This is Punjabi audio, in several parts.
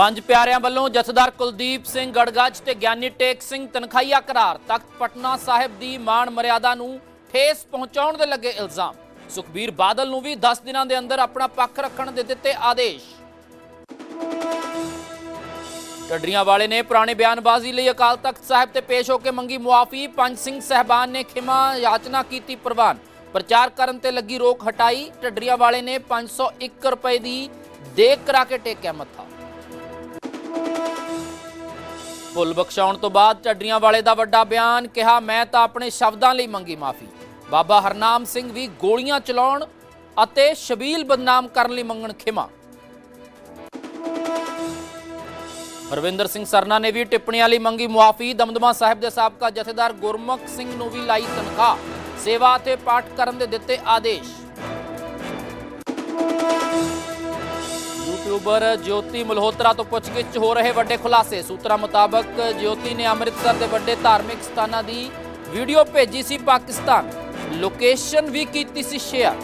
ਪੰਜ ਪਿਆਰਿਆਂ ਵੱਲੋਂ ਜਥੇਦਾਰ ਕੁਲਦੀਪ ਸਿੰਘ ਗੜਗੱਜ ਤੇ ਗਿਆਨੀ ਟੇਕ ਸਿੰਘ ਤਨਖਾਹੀਆ ਕਰਾਰ ਤਖਤ ਪਟਨਾ ਸਾਹਿਬ ਦੀ ਮਾਣ ਮਰਿਆਦਾ ਨੂੰ ਠੇਸ ਪਹੁੰਚਾਉਣ ਦੇ ਲੱਗੇ ਇਲਜ਼ਾਮ। ਸੁਖਬੀਰ ਬਾਦਲ ਨੂੰ ਵੀ 10 ਦਿਨਾਂ ਦੇ ਅੰਦਰ ਆਪਣਾ ਪੱਖ ਰੱਖਣ ਦੇ ਦਿੱਤੇ ਆਦੇਸ਼। ਟੱਡਰੀਆਂ ਵਾਲੇ ਨੇ ਪੁਰਾਣੇ ਬਿਆਨਬਾਜ਼ੀ ਲਈ ਅਕਾਲ ਤਖਤ ਸਾਹਿਬ ਤੇ ਪੇਸ਼ ਹੋ ਕੇ ਮੰਗੀ ਮੁਆਫੀ। ਪੰਜ ਸਿੰਘ ਸਹਿਬਾਨ ਨੇ ਖਿਮਾ ਯਾਚਨਾ ਕੀਤੀ ਪ੍ਰਵਾਨ। ਪ੍ਰਚਾਰ ਕਰਨ ਤੇ ਲੱਗੀ ਰੋਕ ਹਟਾਈ। ਟੱਡਰੀਆਂ ਵਾਲੇ ਨੇ 501 ਰੁਪਏ ਦੀ ਦੇਖ ਕਰਾ ਕੇ ਟੇਕਿਆ ਮੱਥਾ। ਭੁੱਲ ਬਖਸ਼ਾਉਣ ਤੋਂ ਬਾਅਦ ਝੱਡਰੀਆਂ ਵਾਲੇ ਦਾ ਵੱਡਾ ਬਿਆਨ, ਕਿਹਾ, ਮੈਂ ਤਾਂ ਆਪਣੇ ਸ਼ਬਦਾਂ ਲਈ ਮੰਗੀ ਮਾਫੀ। ਬਾਬਾ ਹਰਨਾਮ ਸਿੰਘ ਵੀ ਗੋਲੀਆਂ ਚਲਾਉਣ ਅਤੇ ਸ਼ਬੀਲ ਬਦਨਾਮ ਕਰਨ ਲਈ ਮੰਗਣ ਖਿਮਾ। ਹਰਵਿੰਦਰ ਸਿੰਘ ਸਰਨਾ ਨੇ ਵੀ ਟਿੱਪਣੀਆਂ ਲਈ ਮੰਗੀ ਮੁਆਫੀ। ਦਮਦਮਾ ਸਾਹਿਬ ਦੇ ਸਾਬਕਾ ਜਥੇਦਾਰ ਗੁਰਮੁਖ ਸਿੰਘ ਨੂੰ ਵੀ ਲਾਈ ਤਨਖਾਹ। ਸੇਵਾ ਤੇ ਪਾਠ ਕਰਨ ਦੇ ਦਿੱਤੇ ਆਦੇਸ਼। ਯੂਟਿਊਬਰ ਜੋਤੀ ਮਲਹੋਤਰਾ ਤੋਂ ਪੁੱਛਗਿੱਛ ਹੋ ਰਹੇ ਵੱਡੇ ਖੁਲਾਸੇ। ਸੂਤਰਾਂ ਮੁਤਾਬਕ ਜੋਤੀ ਨੇ ਅੰਮ੍ਰਿਤਸਰ ਦੇ ਵੱਡੇ ਧਾਰਮਿਕ ਸਥਾਨਾਂ ਦੀ ਵੀਡੀਓ ਭੇਜੀ ਸੀ ਪਾਕਿਸਤਾਨ। ਲੋਕੇਸ਼ਨ ਵੀ ਕੀਤੀ ਸੀ ਸ਼ੇਅਰ।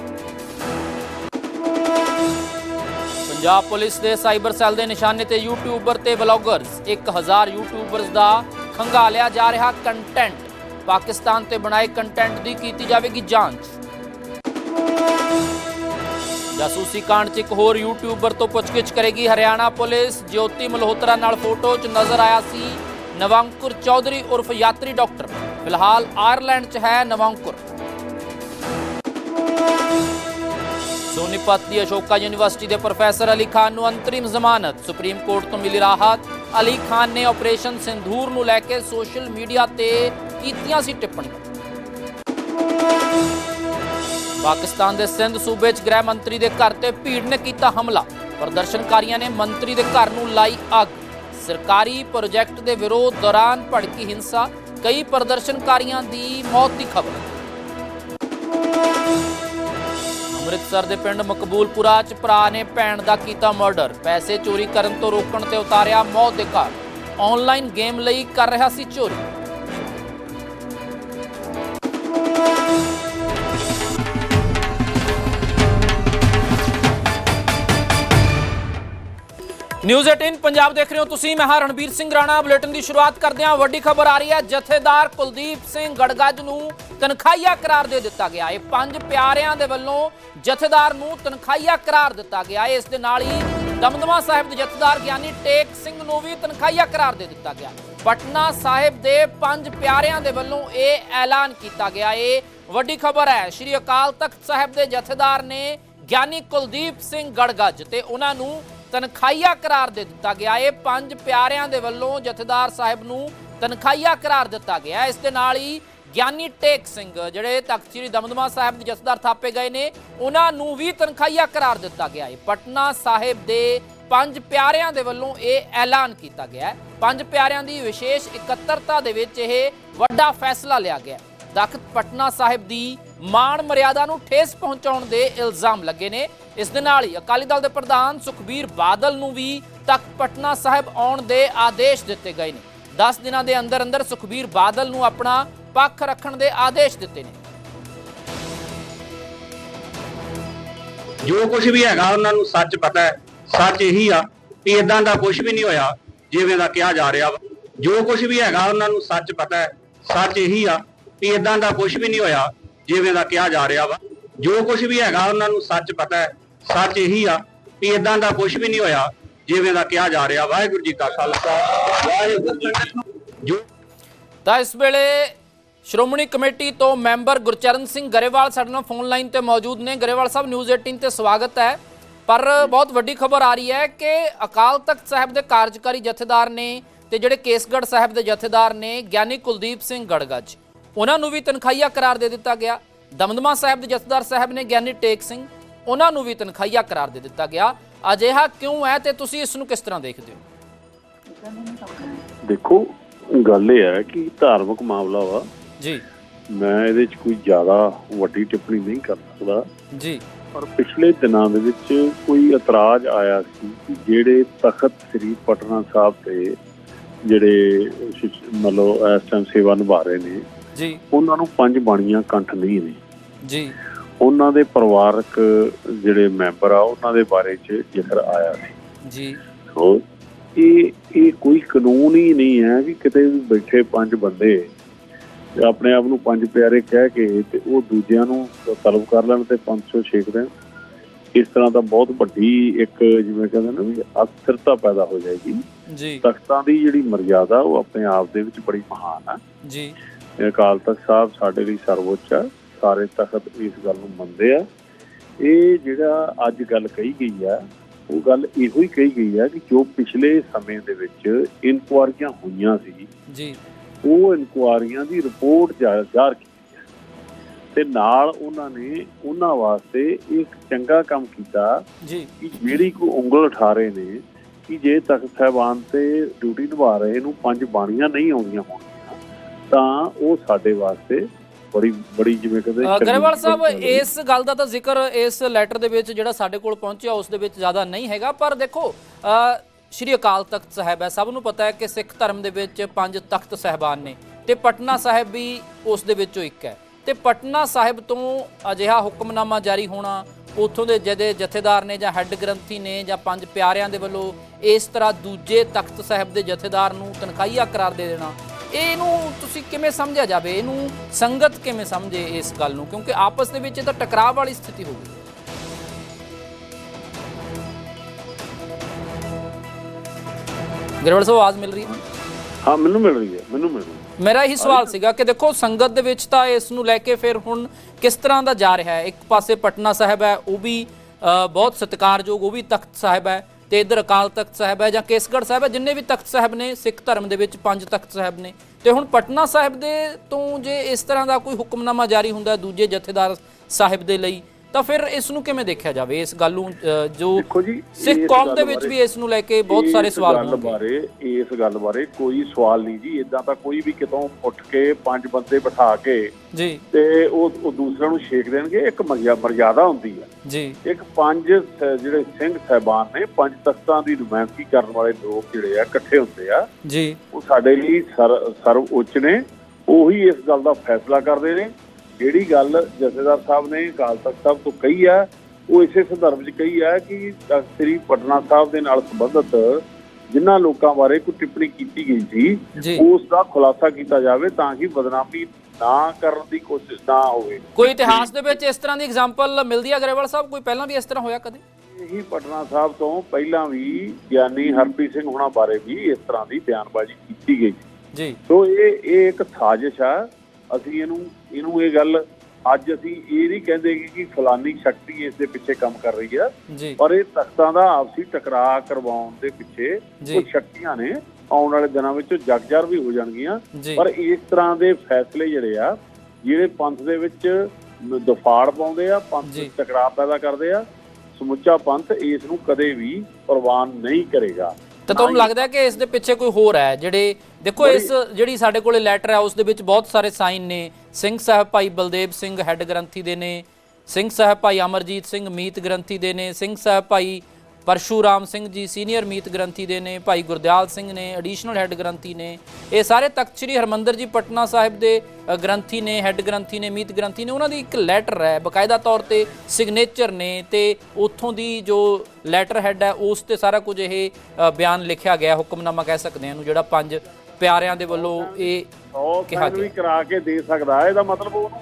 ਪੰਜਾਬ ਪੁਲਿਸ ਦੇ ਸਾਈਬਰ ਸੈੱਲ ਦੇ ਨਿਸ਼ਾਨੇ ਤੇ ਯੂਟਿਊਬਰ ਤੇ ਬਲੌਗਰਸ 1000 ਯੂਟਿਊਬਰਸ ਦਾ ਖੰਗਾਲਿਆ ਜਾ ਰਿਹਾ ਕੰਟੈਂਟ ਪਾਕਿਸਤਾਨ ਤੇ ਬਣਾਏ ਕੰਟੈਂਟ ਦੀ ਕੀਤੀ ਜਾਵੇਗੀ ਜਾਂਚ। ਜਾਸੂਸੀ ਕਾਂਡ 'ਚ ਇੱਕ ਹੋਰ ਯੂਟਿਊਬਰ ਤੋਂ ਪੁੱਛਗਿੱਛ ਕਰੇਗੀ। ਹਰਿਆਣਾ ਪੁਲਿਸ, ਜੋਤੀ ਮਲਹੋਤਰਾ ਨਾਲ ਫੋਟੋ 'ਚ ਨਜ਼ਰ ਆਇਆ ਸੀ ਨਵਾਂਕੁਰ ਚੌਧਰੀ ਉਰਫ ਯਾਤਰੀ ਡਾਕਟਰ। ਫਿਲਹਾਲ ਆਇਰਲੈਂਡ 'ਚ ਹੈ ਨਵਾਂਕੁਰ ਸੋਨੀਪਤ ਦੀ ਅਸ਼ੋਕਾ ਯੂਨੀਵਰਸਿਟੀ ਦੇ ਪ੍ਰੋਫੈਸਰ ਅਲੀ ਖਾਨ ਨੂੰ ਅੰਤਰਿਮ ਜ਼ਮਾਨਤ। ਸੁਪਰੀਮ ਕੋਰਟ ਤੋਂ ਮਿਲੀ ਰਾਹਤ। ਅਲੀ ਖਾਨ ਨੇ ਆਪਰੇਸ਼ਨ ਸਿੰਧੂਰ ਨੂੰ ਲੈ ਕੇ ਸੋਸ਼ਲ ਮੀਡੀਆ ਤੇ ਕੀਤੀਆਂ ਸੀ ਟਿੱਪਣੀਆਂ। ਪਾਕਿਸਤਾਨ ਦੇ ਸਿੰਧ ਸੂਬੇ 'ਚ ਗ੍ਰਹਿ ਮੰਤਰੀ ਦੇ ਘਰ ਤੇ ਭੀੜ ਨੇ ਕੀਤਾ ਹਮਲਾ। ਪ੍ਰਦਰਸ਼ਨਕਾਰੀਆਂ ਨੇ ਮੰਤਰੀ ਦੇ ਘਰ ਨੂੰ ਲਾਈ ਅੱਗ। ਸਰਕਾਰੀ ਪ੍ਰੋਜੈਕਟ ਦੇ ਵਿਰੋਧ ਦੌਰਾਨ ਭੜਕੀ ਹਿੰਸਾ, ਕਈ ਪ੍ਰਦਰਸ਼ਨਕਾਰੀਆਂ ਦੀ ਮੌਤ ਦੀ ਖਬਰ। ਅੰਮ੍ਰਿਤਸਰ ਦੇ ਪਿੰਡ ਮਕਬੂਲਪੁਰਾ 'ਚ ਭਰਾ ਨੇ ਭੈਣ ਦਾ ਕੀਤਾ ਮਰਡਰ। ਪੈਸੇ ਚੋਰੀ ਕਰਨ ਤੋਂ ਰੋਕਣ ਤੇ ਉਤਾਰਿਆ ਮੌਤ ਦੇ ਘਰ। ਆਨਲਾਈਨ ਗੇਮ ਲਈ ਕਰ ਰਿਹਾ ਸੀ ਚੋਰੀ। ਨਿਊਜ਼ 18 ਪੰਜਾਬ ਦੇਖ ਰਹੇ ਹੋ ਤੁਸੀਂ। ਮੈਂ ਹਾਂ ਰਣਬੀਰ ਸਿੰਘ ਰਾਣਾ। ਬੁਲੇਟਿਨ ਦੀ ਸ਼ੁਰੂਆਤ ਕਰਦੇ ਹਾਂ। ਵੱਡੀ ਖਬਰ ਆ ਰਹੀ ਹੈ। ਜਥੇਦਾਰ ਕੁਲਦੀਪ ਸਿੰਘ ਗੜਗੱਜ ਨੂੰ ਤਨਖਾਹੀਆ ਕਰਾਰ ਦੇ ਦਿੱਤਾ ਗਿਆ। ਇਹ ਪੰਜ ਪਿਆਰਿਆਂ ਦੇ ਵੱਲੋਂ ਜਥੇਦਾਰ ਨੂੰ ਤਨਖਾਹੀਆ ਕਰਾਰ ਦਿੱਤਾ ਗਿਆ। ਹੈ। ਇਸ ਦੇ ਨਾਲ ਹੀ ਦਮਦਮਾ ਸਾਹਿਬ ਦੇ ਜਥੇਦਾਰ ਗਿਆਨੀ ਟੇਕ ਸਿੰਘ ਨੂੰ ਵੀ ਤਨਖਾਹੀਆ ਕਰਾਰ ਦੇ ਦਿੱਤਾ ਗਿਆ। ਪਟਨਾ ਸਾਹਿਬ ਦੇ ਪੰਜ ਪਿਆਰਿਆਂ ਦੇ ਵੱਲੋਂ ਇਹ ਐਲਾਨ ਕੀਤਾ ਗਿਆ। ਏ ਵੱਡੀ ਖਬਰ ਹੈ। ਸ਼੍ਰੀ ਅਕਾਲ ਤਖਤ ਸਾਹਿਬ ਦੇ ਜਥੇਦਾਰ ਨੇ ਗਿਆਨੀ ਕੁਲਦੀਪ ਸਿੰਘ ਗੜਗੱਜ ਤੇ ਉਹਨਾਂ ਨੂੰ ਤਨਖਾਈਆ ਕਰਾਰ ਦੇ ਦਿੱਤਾ ਗਿਆ। ਇਹ ਪੰਜ ਪਿਆਰਿਆਂ ਦੇ ਵੱਲੋਂ ਜਥੇਦਾਰ ਸਾਹਿਬ ਨੂੰ ਤਨਖਾਹੀਆ ਕਰਾਰ ਦਿੱਤਾ ਗਿਆ। ਇਸ ਦੇ ਨਾਲ ਹੀ ਗਿਆਨੀ ਟੇਕ ਸਿੰਘ, ਜਿਹੜੇ ਤਖਤ ਸ੍ਰੀ ਦਮਦਮਾ ਸਾਹਿਬ ਦੇ ਜਥੇਦਾਰ ਥਾਪੇ ਗਏ ਨੇ, ਉਹਨਾਂ ਨੂੰ ਵੀ ਤਨਖਾਹੀਆ ਕਰਾਰ ਦਿੱਤਾ ਗਿਆ ਹੈ। ਪਟਨਾ ਸਾਹਿਬ ਦੇ ਪੰਜ ਪਿਆਰਿਆਂ ਦੇ ਵੱਲੋਂ ਇਹ ਐਲਾਨ ਕੀਤਾ ਗਿਆ ਹੈ। ਪੰਜ ਪਿਆਰਿਆਂ ਦੀ ਵਿਸ਼ੇਸ਼ ਇਕੱਤਰਤਾ ਦੇ ਵਿੱਚ ਇਹ ਵੱਡਾ ਫੈਸਲਾ ਲਿਆ ਗਿਆ ਤਖਤ ਪਟਨਾ ਸਾਹਿਬ ਦੀ ਮਾਣ ਮਰਿਆਦਾ ਨੂੰ ਠੇਸ ਪਹੁੰਚਾਉਣ ਦੇ ਇਲਜ਼ਾਮ ਲੱਗੇ ਨੇ। ਇਸ ਦੇ ਨਾਲ ਹੀ ਅਕਾਲੀ ਦਲ ਦੇ ਪ੍ਰਧਾਨ ਸੁਖਬੀਰ ਬਾਦਲ ਨੂੰ ਵੀ ਤਖਤ ਪਟਨਾ ਸਾਹਿਬ ਆਉਣ ਦੇ ਆਦੇਸ਼ ਦਿੱਤੇ ਗਏ ਨੇ। 10 ਦਿਨਾਂ ਦੇ ਅੰਦਰ ਅੰਦਰ ਸੁਖਬੀਰ ਬਾਦਲ ਨੂੰ ਆਪਣਾ ਪੱਖ ਰੱਖਣ ਦੇ ਆਦੇਸ਼ ਦਿੱਤੇ ਨੇ। ਜੋ ਕੁਝ ਵੀ ਹੈਗਾ ਉਹਨਾਂ ਨੂੰ ਸੱਚ ਪਤਾ ਹੈ, ਸੱਚ ਇਹੀ ਆ ਕਿ ਇਦਾਂ ਦਾ ਕੁਝ ਵੀ ਨਹੀਂ ਹੋਇਆ, ਜਿਵੇਂ ਦਾ ਕਿਹਾ ਜਾ ਰਿਹਾ ਵਾ। ਜੋ ਕੁਝ ਵੀ ਹੈਗਾ ਉਹਨਾਂ ਨੂੰ ਸੱਚ ਪਤਾ ਹੈ, ਸੱਚ ਇਹੀ ਆ ਕਿ ਇਦਾਂ ਦਾ ਕੁਝ ਵੀ ਨਹੀਂ ਹੋਇਆ, ਜਿਵੇਂ ਦਾ ਕਿਹਾ ਜਾ ਰਿਹਾ ਵਾ। ਜੋ ਕੁਝ ਵੀ ਹੈਗਾ ਉਹਨਾਂ ਨੂੰ ਸੱਚ ਪਤਾ ਹੈ ਸੱਚ ਇਹੀ ਆ ਕਿ ਇਦਾਂ ਦਾ ਕੁਝ ਵੀ ਨਹੀਂ ਹੋਇਆ, ਜਿਵੇਂ ਦਾ ਕਿਹਾ ਜਾ ਰਿਹਾ। ਵਾਹਿਗੁਰੂ ਜੀ ਕਾ ਖਾਲਸਾ, ਵਾਹਿਗੁਰੂ ਜੀ ਜੋ ਤਾਂ ਇਸ ਵੇਲੇ ਸ਼੍ਰੋਮਣੀ ਕਮੇਟੀ ਤੋਂ ਮੈਂਬਰ ਗੁਰਚਰਨ ਸਿੰਘ ਗਰੇਵਾਲ ਸਾਡੇ ਨਾਲ ਫੋਨ ਲਾਈਨ ਤੇ ਮੌਜੂਦ ਨੇ। ਗਰੇਵਾਲ ਸਾਹਿਬ ਨਿਊਜ਼ 18 ਤੇ ਸਵਾਗਤ ਹੈ। ਪਰ ਬਹੁਤ ਵੱਡੀ ਖਬਰ ਆ ਰਹੀ ਹੈ ਕਿ ਅਕਾਲ ਤਖਤ ਸਾਹਿਬ ਦੇ ਕਾਰਜਕਾਰੀ ਜਥੇਦਾਰ ਨੇ ਤੇ ਜਿਹੜੇ ਕੇਸਗੜ੍ਹ ਸਾਹਿਬ ਦੇ ਜਥੇਦਾਰ ਨੇ, ਗਿਆਨੀ ਕੁਲਦੀਪ ਸਿੰਘ ਗੜਗੱਜ, ਉਹਨਾਂ ਨੂੰ ਵੀ ਤਨਖਾਹੀਆ ਕਰਾਰ ਦੇ ਦਿੱਤਾ ਗਿਆ। ਦਮਦਮਾ ਸਾਹਿਬ ਦੇ ਜਥੇਦਾਰ ਸਾਹਿਬ ਨੇ ਗਿਆਨੀ ਟੇਕ ਸਿੰਘ ਉਹਨਾਂ ਨੂੰ ਵੀ ਤਨਖਾਹੀਆ ਕਰਾਰ ਦੇ ਦਿੱਤਾ ਗਿਆ। ਅਜਿਹਾ ਕਿਉਂ ਹੈ ਤੇ ਤੁਸੀਂ ਇਸ ਨੂੰ ਕਿਸ ਤਰ੍ਹਾਂ ਦੇਖਦੇ ਹੋ? ਦੇਖੋ ਗੱਲ ਇਹ ਹੈ ਕਿ ਧਾਰਮਿਕ ਮਾਮਲਾ ਵਾ। ਜੀ। ਮੈਂ ਇਹਦੇ 'ਚ ਕੋਈ ਜ਼ਿਆਦਾ ਵੱਡੀ ਟਿੱਪਣੀ ਨਹੀਂ ਕਰ ਸਕਦਾ। ਜੀ। ਪਰ ਪਿਛਲੇ ਦਿਨਾਂ ਦੇ ਵਿੱਚ ਕੋਈ ਇਤਰਾਜ਼ ਆਇਆ ਸੀ ਕਿ ਜਿਹੜੇ ਤਖਤ ਸ੍ਰੀ ਪਟਨਾ ਸਾਹਿਬ ਤੇ ਜਿਹੜੇ ਮਤਲਬ ਇਸ ਟਾਈਮ ਸੇਵਾ ਨਿਭਾ ਰਹੇ ਨੇ ਜੀ। ਉਹਨਾਂ ਨੂੰ ਪੰਜ ਬਾਣੀਆਂ ਕੰਠ ਨਹੀਂ ਨੇ। ਜੀ। ਉਹਨਾਂ ਦੇ ਪਰਿਵਾਰਕ ਜਿਹੜੇ ਮੈਂਬਰ ਆ ਉਹਨਾਂ ਦੇ ਬਾਰੇ 'ਚ ਜ਼ਿਕਰ ਆਇਆ ਸੀ। ਜੀ। ਸੋ ਇਹ ਇਹ ਕੋਈ ਕਾਨੂੰਨ ਹੀ ਨਹੀਂ ਹੈ ਕਿ ਕਿਤੇ ਵੀ ਬੈਠੇ ਪੰਜ ਬੰਦੇ ਆਪਣੇ ਆਪ ਨੂੰ ਪੰਜ ਪਿਆਰੇ ਕਹਿ ਕੇ ਤੇ ਉਹ ਦੂਜਿਆਂ ਨੂੰ ਤਲਬ ਕਰ ਲੈਣ ਤੇ 500 ਛੇਕ ਦੇਣ। ਇਸ ਤਰ੍ਹਾਂ ਦਾ ਬਹੁਤ ਵੱਡੀ ਇੱਕ ਜਿਵੇਂ ਕਹਿੰਦੇ ਨਾ ਵੀ ਅਸਥਿਰਤਾ ਪੈਦਾ ਹੋ ਜਾਏਗੀ। ਜੀ। ਤਖਤਾਂ ਦੀ ਜਿਹੜੀ ਮਰਜ਼ਾਦਾ ਉਹ ਆਪਣੇ ਆਪ ਦੇ ਵਿੱਚ ਬੜੀ ਮਹਾਨ ਹੈ ਜੀ। ਅਕਾਲ ਤਖਤ ਸਾਹਿਬ ਸਾਡੇ ਲਈ ਸਰਵਉੱਚ ਆ। ਸਾਰੇ ਤਖਤ ਇਸ ਗੱਲ ਨੂੰ ਮੰਨਦੇ ਆ। ਇਹ ਜਿਹੜਾ ਅੱਜ ਗੱਲ ਕਹੀ ਗਈ ਆ ਉਹ ਗੱਲ ਇਹੋ ਹੀ ਕਹੀ ਗਈ ਆ ਕਿ ਜੋ ਪਿਛਲੇ ਸਮੇਂ ਦੇ ਵਿੱਚ ਇਨਕੁਆਰੀਆਂ ਹੋਈਆਂ ਸੀ ਜੀ। ਉਹ ਇਨਕੁਆਰੀਆਂ ਦੀ ਰਿਪੋਰਟ ਜਾ- ਜ਼ਾਹਰ ਕੀਤੀ ਹੈ ਤੇ ਨਾਲ ਉਹਨਾਂ ਨੇ ਉਹਨਾਂ ਵਾਸਤੇ ਇੱਕ ਚੰਗਾ ਕੰਮ ਕੀਤਾ ਜੀ। ਕਿ ਜਿਹੜੀ ਕੋ ਉਂਗਲ ਉਠਾ ਰਹੇ ਨੇ ਕਿ ਜੇ ਤਖਤ ਸਾਹਿਬਾਨ ਤੇ ਡਿਊਟੀ ਨਿਭਾ ਰਹੇ ਨੂੰ ਪੰਜ ਬਾਣੀਆਂ ਨਹੀਂ ਆਉਂਦੀਆਂ ਹੋਣਗੀਆਂ ਤਾਂ ਉਹ ਸਾਡੇ ਵਾਸਤੇ ਬੜੀ ਬੜੀ ਜਿਵੇਂ ਕਹਿੰਦੇ ਗਰੇਵਾਲ ਸਾਹਿਬ। ਇਸ ਗੱਲ ਦਾ ਤਾਂ ਜ਼ਿਕਰ ਇਸ ਲੈਟਰ ਦੇ ਵਿੱਚ ਜਿਹੜਾ ਸਾਡੇ ਕੋਲ ਪਹੁੰਚਿਆ ਉਸ ਦੇ ਵਿੱਚ ਜ਼ਿਆਦਾ ਨਹੀਂ ਹੈਗਾ ਪਰ ਦੇਖੋ ਸ਼੍ਰੀ ਅਕਾਲ ਤਖਤ ਸਾਹਿਬ ਹੈ ਸਭ ਨੂੰ ਪਤਾ ਹੈ ਕਿ ਸਿੱਖ ਧਰਮ ਦੇ ਵਿੱਚ ਪੰਜ ਤਖਤ ਸਹਿਬਾਨ ਨੇ ਤੇ ਪਟਨਾ ਸਾਹਿਬ ਵੀ ਉਸ ਦੇ ਵਿੱਚੋਂ ਇੱਕ ਹੈ ਤੇ ਪਟਨਾ ਸਾਹਿਬ ਤੋਂ ਅਜਿਹਾ ਹੁਕਮਨਾਮਾ ਜਾਰੀ ਹੋਣਾ ਉਥੋਂ ਦੇ ਜਦੇ ਜਥੇਦਾਰ ਨੇ ਜਾਂ ਹੈੱਡ ਗ੍ਰੰਥੀ ਨੇ ਜਾਂ ਪੰਜ ਪਿਆਰਿਆਂ ਦੇ ਵੱਲੋਂ ਇਸ ਤਰ੍ਹਾਂ ਦੂਜੇ ਤਖਤ ਸਾਹਿਬ ਦੇ ਜਥੇਦਾਰ ਨੂੰ ਤਨਖਾਹੀਆ ਕਰਾਰ ਦੇ ਦੇਣਾ ਇਹਨੂੰ ਤੁਸੀਂ ਕਿਵੇਂ ਸਮਝਿਆ ਜਾਵੇ? ਇਹਨੂੰ ਸੰਗਤ ਕਿਵੇਂ ਸਮਝੇ ਇਸ ਗੱਲ ਨੂੰ? ਕਿਉਂਕਿ ਆਪਸ ਦੇ ਵਿੱਚ ਇਹ ਤਾਂ ਟਕਰਾਅ ਵਾਲੀ ਸਥਿਤੀ ਹੋ ਗਈ। ਗਰੇਵਾਲ ਸਾਹਿਬ ਆਵਾਜ਼ ਮਿਲ ਰਹੀ ਹੈ? ਹਾਂ ਮੈਨੂੰ ਮਿਲ ਰਹੀ ਹੈ ਮੈਨੂੰ ਮਿਲ ਰਹੀ ਹੈ। ਮੇਰਾ ਇਹੀ ਸਵਾਲ ਸੀਗਾ ਕਿ ਦੇਖੋ ਸੰਗਤ ਦੇ ਵਿੱਚ ਤਾਂ ਇਸ ਨੂੰ ਲੈ ਕੇ ਫਿਰ ਹੁਣ ਕਿਸ ਤਰ੍ਹਾਂ ਦਾ ਜਾ ਰਿਹਾ ਹੈ? ਇੱਕ ਪਾਸੇ ਪਟਨਾ ਸਾਹਿਬ ਹੈ ਉਹ ਵੀ ਬਹੁਤ ਸਤਿਕਾਰਯੋਗ ਉਹ ਵੀ ਤਖਤ ਸਾਹਿਬ ਹੈ। ਤੇ ਇਧਰ ਅਕਾਲ ਤਖਤ ਸਾਹਿਬ ਹੈ ਜਾਂ ਕੇਸਗੜ੍ਹ ਸਾਹਿਬ ਹੈ, ਜਿੰਨੇ ਵੀ ਤਖਤ ਸਾਹਿਬ ਨੇ, ਸਿੱਖ ਧਰਮ ਦੇ ਵਿੱਚ ਪੰਜ ਤਖਤ ਸਾਹਿਬ ਨੇ। ਤੇ ਹੁਣ ਪਟਨਾ ਸਾਹਿਬ ਦੇ ਤੋਂ ਜੇ ਇਸ ਤਰ੍ਹਾਂ ਦਾ ਕੋਈ ਹੁਕਮਨਾਮਾ ਜਾਰੀ ਹੁੰਦਾ ਦੂਜੇ ਜਥੇਦਾਰ ਸਾਹਿਬ ਦੇ ਲਈ ਤਾਂ ਫਿਰ ਇਸ ਨੂੰ ਕਿਵੇਂ ਦੇਖਿਆ ਜਾਵੇ? ਇਸ ਗੱਲ ਨੂੰ ਜੋ ਸਿੱਖ ਕੌਮ ਦੇ ਵਿੱਚ ਵੀ ਇਸ ਨੂੰ ਲੈ ਕੇ ਬਹੁਤ ਸਾਰੇ ਇਸ ਸਵਾਲ ਗੱਲ ਹੋਣਗੇ। ਬਾਰੇ ਇਸ ਗੱਲ ਬਾਰੇ ਕੋਈ ਸਵਾਲ ਨਹੀਂ ਜੀ। ਇਦਾਂ ਤਾਂ ਕੋਈ ਵੀ ਕਿਤੋਂ ਉੱਠ ਕੇ ਪੰਜ ਬੰਦੇ ਬਿਠਾ ਕੇ ਜੀ। ਤੇ ਉਹ ਉਹ ਦੂਸਰਿਆਂ ਨੂੰ ਛੇਕ ਦੇਣਗੇ ਇੱਕ ਮਰਜ਼ਾ- ਮਰਜ਼ਾਦਾ ਹੁੰਦੀ ਹੈ ਜੀ। ਇੱਕ ਪੰਜ ਜਿਹੜੇ ਸਿੰਘ ਸਹਿਬਾਨ ਨੇ ਪੰਜ ਤਖਤਾਂ ਦੀ ਨੁਮਾਇੰਦਗੀ ਕਰਨ ਵਾਲੇ ਲੋਕ ਜਿਹੜੇ ਆ ਇਕੱਠੇ ਹੁੰਦੇ ਆ। ਜੀ। ਉਹ ਸਾਡੇ ਲਈ ਸਰ ਸਰਵ ਉੱਚ ਨੇ। ਉਹੀ ਇਸ ਗੱਲ ਦਾ ਫੈਸਲਾ ਕਰਦੇ ਨੇ। ਜਿਹੜੀ ਗੱਲ ਜਥੇਦਾਰ ਸਾਹਿਬ ਨੇ ਅਕਾਲ ਤਖਤ ਸਾਹਿਬ ਤੋਂ ਕਹੀ ਆ ਉਹ ਇਸੇ ਸੰਦਰਭ 'ਚ ਕਹੀ ਆ ਕਿ ਸ੍ਰੀ ਪਟਨਾ ਸਾਹਿਬ ਦੇ ਨਾਲ ਸੰਬੰਧਿਤ ਜਿਨ੍ਹਾਂ ਲੋਕਾਂ ਬਾਰੇ ਕੋਈ ਟਿੱਪਣੀ ਕੀਤੀ ਗਈ ਸੀ ਉਸ ਦਾ ਖੁਲਾਸਾ ਕੀਤਾ ਜਾਵੇ ਤਾਂ ਕਿ ਬਦਨਾਮੀ ਨਾ ਕਰਨ ਦੀ ਕੋਸ਼ਿਸ਼ ਨਾ ਹੋਵੇ। ਕੋਈ ਇਤਿਹਾਸ ਦੇ ਵਿੱਚ ਇਸ ਤਰ੍ਹਾਂ ਦੀ ਐਗਜ਼ਾਮਪਲ ਮਿਲਦੀ ਹੈ ਗਰੇਵਾਲ ਸਾਹਿਬ? ਕੋਈ ਪਹਿਲਾਂ ਵੀ ਇਸ ਤਰ੍ਹਾਂ ਹੋਇਆ ਕਦੇ? ਇਹੀ ਪਟਨਾ ਸਾਹਿਬ ਤੋਂ ਪਹਿਲਾਂ ਵੀ ਗਿਆਨੀ ਹਰਪ੍ਰੀਤ ਸਿੰਘ ਹੁਣਾਂ ਬਾਰੇ ਵੀ ਇਸ ਤਰ੍ਹਾਂ ਦੀ ਬਿਆਨਬਾਜ਼ੀ ਕੀਤੀ ਗਈ ਜੀ। ਸੋ ਇਹ ਇਹ ਇੱਕ ਸਾਜ਼ਿਸ਼ ਆ। ਅਸੀਂ ਇਹਨੂੰ ਇਹਨੂੰ ਇਹ ਗੱਲ ਅੱਜ ਅਸੀਂ ਇਹ ਨਹੀਂ ਕਹਿੰਦੇ ਕਿ ਫਲਾਨੀ ਸ਼ਕਤੀ ਇਸ ਦੇ ਪਿੱਛੇ ਕੰਮ ਕਰ ਰਹੀ ਜੀ। ਪਰ ਇਹ ਤਖਤਾਂ ਦਾ ਆਪਸੀ ਟਕਰਾਅ ਕਰਵਾਉਣ ਦੇ ਪਿੱਛੇ। ਕੁਝ ਸ਼ਕਤੀਆਂ ਨੇ। ਆਉਣ ਵਾਲੇ ਦਿਨਾਂ ਵਿੱਚ ਜਗਜਰ ਵੀ ਹੋ ਜਾਣਗੀਆਂ। ਪਰ ਇਸ ਤਰ੍ਹਾਂ ਦੇ ਫੈਸਲੇ ਜਿਹੜੇ ਆ ਜਿਹੜੇ ਪੰਥ ਦੇ ਵਿੱਚ ਦਫਾੜ ਪਾਉਂਦੇ ਆ ਪੰਥ। ਵਿੱਚ ਟਕਰਾਅ ਪੈਦਾ ਕਰਦੇ ਆ ਸਮੁੱਚਾ ਪੰਥ ਇਸ ਨੂੰ ਕਦੇ ਵੀ ਪ੍ਰਵਾਨ ਨਹੀਂ ਕਰੇਗਾ। ਤਾਂ ਤੁਹਾਨੂੰ ਲੱਗਦਾ ਕਿ ਇਸ ਦੇ ਪਿੱਛੇ ਕੋਈ ਹੋਰ ਹੈ? ਜਿਹੜੇ ਦੇਖੋ ਇਸ ਜਿਹੜੀ ਸਾਡੇ ਕੋਲੇ ਲੈਟਰ ਹੈ ਉਸ ਦੇ ਵਿੱਚ ਬਹੁਤ ਸਾਰੇ ਸਾਈਨ ਨੇ। ਸਿੰਘ ਸਾਹਿਬ ਭਾਈ ਬਲਦੇਵ ਸਿੰਘ ਹੈੱਡ ਗ੍ਰੰਥੀ ਦੇ ਨੇ। ਸਿੰਘ ਸਾਹਿਬ ਭਾਈ ਅਮਰਜੀਤ ਸਿੰਘ ਮੀਤ ਗ੍ਰੰਥੀ ਦੇ ਨੇ। ਸਿੰਘ ਸਾਹਿਬ ਭਾਈ ਪਰਸ਼ੂਰਾਮ ਸਿੰਘ ਜੀ ਸੀਨੀਅਰ ਮੀਤ ਗ੍ਰੰਥੀ ਦੇ ਨੇ ਭਾਈ ਗੁਰਦਿਆਲ ਸਿੰਘ ਨੇ ਐਡੀਸ਼ਨਲ ਹੈੱਡ ਗ੍ਰੰਥੀ ਨੇ। ਇਹ ਸਾਰੇ ਤਖਤ ਸ੍ਰੀ ਹਰਮੰਦਰ ਜੀ ਪਟਨਾ ਸਾਹਿਬ ਦੇ ਗ੍ਰੰਥੀ ਨੇ ਹੈੱਡ ਗ੍ਰੰਥੀ ਨੇ ਮੀਤ ਗ੍ਰੰਥੀ ਨੇ ਉਹਨਾਂ ਦੀ ਇੱਕ ਲੈਟਰ ਹੈ ਬਕਾਇਦਾ ਤੌਰ ਤੇ ਸਿਗਨੇਚਰ ਨੇ ਤੇ ਉੱਥੋਂ ਦੀ ਜੋ ਲੈਟਰ ਹੈੱਡ ਹੈ ਉਸ ਤੇ ਸਾਰਾ ਕੁਝ ਇਹ ਬਿਆਨ ਲਿਖਿਆ ਗਿਆ ਹੁਕਮਨਾਮਾ ਕਹਿ ਸਕਦੇ ਹਾਂ ਇਹਨੂੰ ਜਿਹੜਾ ਪੰਜ ਪਿਆਰਿਆਂ ਦੇ ਵੱਲੋਂ ਇਹ ਕਿਹਾ ਵੀ ਕਰਾ ਕੇ ਦੇ ਸਕਦਾ ਇਹਦਾ ਮਤਲਬ ਉਹਨੂੰ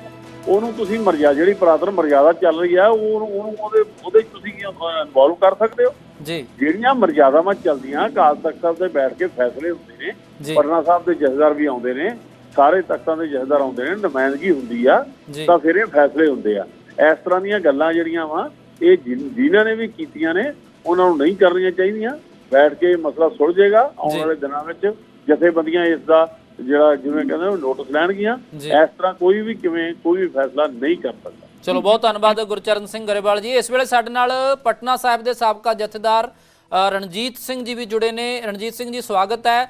ਉਹਨੂੰ ਤੁਸੀਂ ਮਰਜ਼ਾ ਜਿਹੜੀ ਪੁਰਾਤਨ ਮਰਜ਼ਾਦਾ ਚੱਲ ਰਹੀ ਆ ਉਹਨੂੰ ਉਹਨੂੰ ਉਹਦੇ ਉਹਦੇ ਤੁਸੀਂ ਇਨਵੋਲਵ ਕਰ ਸਕਦੇ ਹੋ? ਜੀ। ਜਿਹੜੀਆਂ ਮਰਜ਼ਾਦਾਵਾਂ ਚੱਲਦੀਆਂ ਅਕਾਲ ਤਖਤ ਤੇ ਬੈਠ ਕੇ ਫੈਸਲੇ ਹੁੰਦੇ ਨੇ ਜੀ। ਪਟਨਾ ਸਾਹਿਬ ਦੇ ਜਥੇਦਾਰ ਵੀ ਆਉਂਦੇ ਨੇ ਸਾਰੇ ਤਖਤਾਂ ਦੇ ਜਥੇਦਾਰ ਆਉਂਦੇ ਨੇ ਨੁਮਾਇੰਦਗੀ ਹੁੰਦੀ ਆ ਤਾਂ ਫਿਰ ਇਹ ਫੈਸਲੇ ਹੁੰਦੇ ਆ। ਇਸ ਤਰ੍ਹਾਂ ਦੀਆਂ ਗੱਲਾਂ ਜਿਹੜੀਆਂ ਵਾ ਇਹ ਜਿਨ੍ਹਾਂ ਨੇ ਵੀ ਕੀਤੀਆਂ ਨੇ ਉਹਨਾਂ ਨੂੰ ਨਹੀਂ ਕਰਨੀਆਂ ਚਾਹੀਦੀਆਂ। ਬੈਠ ਕੇ ਮਸਲਾ ਸੁਲਝ ਜਾਏਗਾ ਆਉਣ। ਵਾਲੇ ਦਿਨਾਂ ਵਿੱਚ ਜਥੇਬੰਦੀਆਂ ਇਸ ਦਾ ਜਿਹੜਾ ਜਿਵੇਂ ਕਹਿੰਦੇ ਉਹ ਨੋਟਿਸ ਲੈਣਗੀਆਂ। ਇਸ ਤਰ੍ਹਾਂ ਕੋਈ ਵੀ ਕਿਵੇਂ ਕੋਈ ਵੀ ਫੈਸਲਾ ਨਹੀਂ ਕਰ ਸਕਦਾ। ਚਲੋ ਬਹੁਤ ਧੰਨਵਾਦ ਗੁਰਚਰਨ ਸਿੰਘ ਗਰੇਵਾਲ ਜੀ। ਇਸ ਵੇਲੇ ਸਾਡੇ ਨਾਲ ਪਟਨਾ ਸਾਹਿਬ ਦੇ ਸਾਬਕਾ ਜਥੇਦਾਰ ਰਣਜੀਤ ਸਿੰਘ ਜੀ ਵੀ ਜੁੜੇ ਨੇ। ਰਣਜੀਤ ਸਿੰਘ ਜੀ ਸਵਾਗਤ ਹੈ।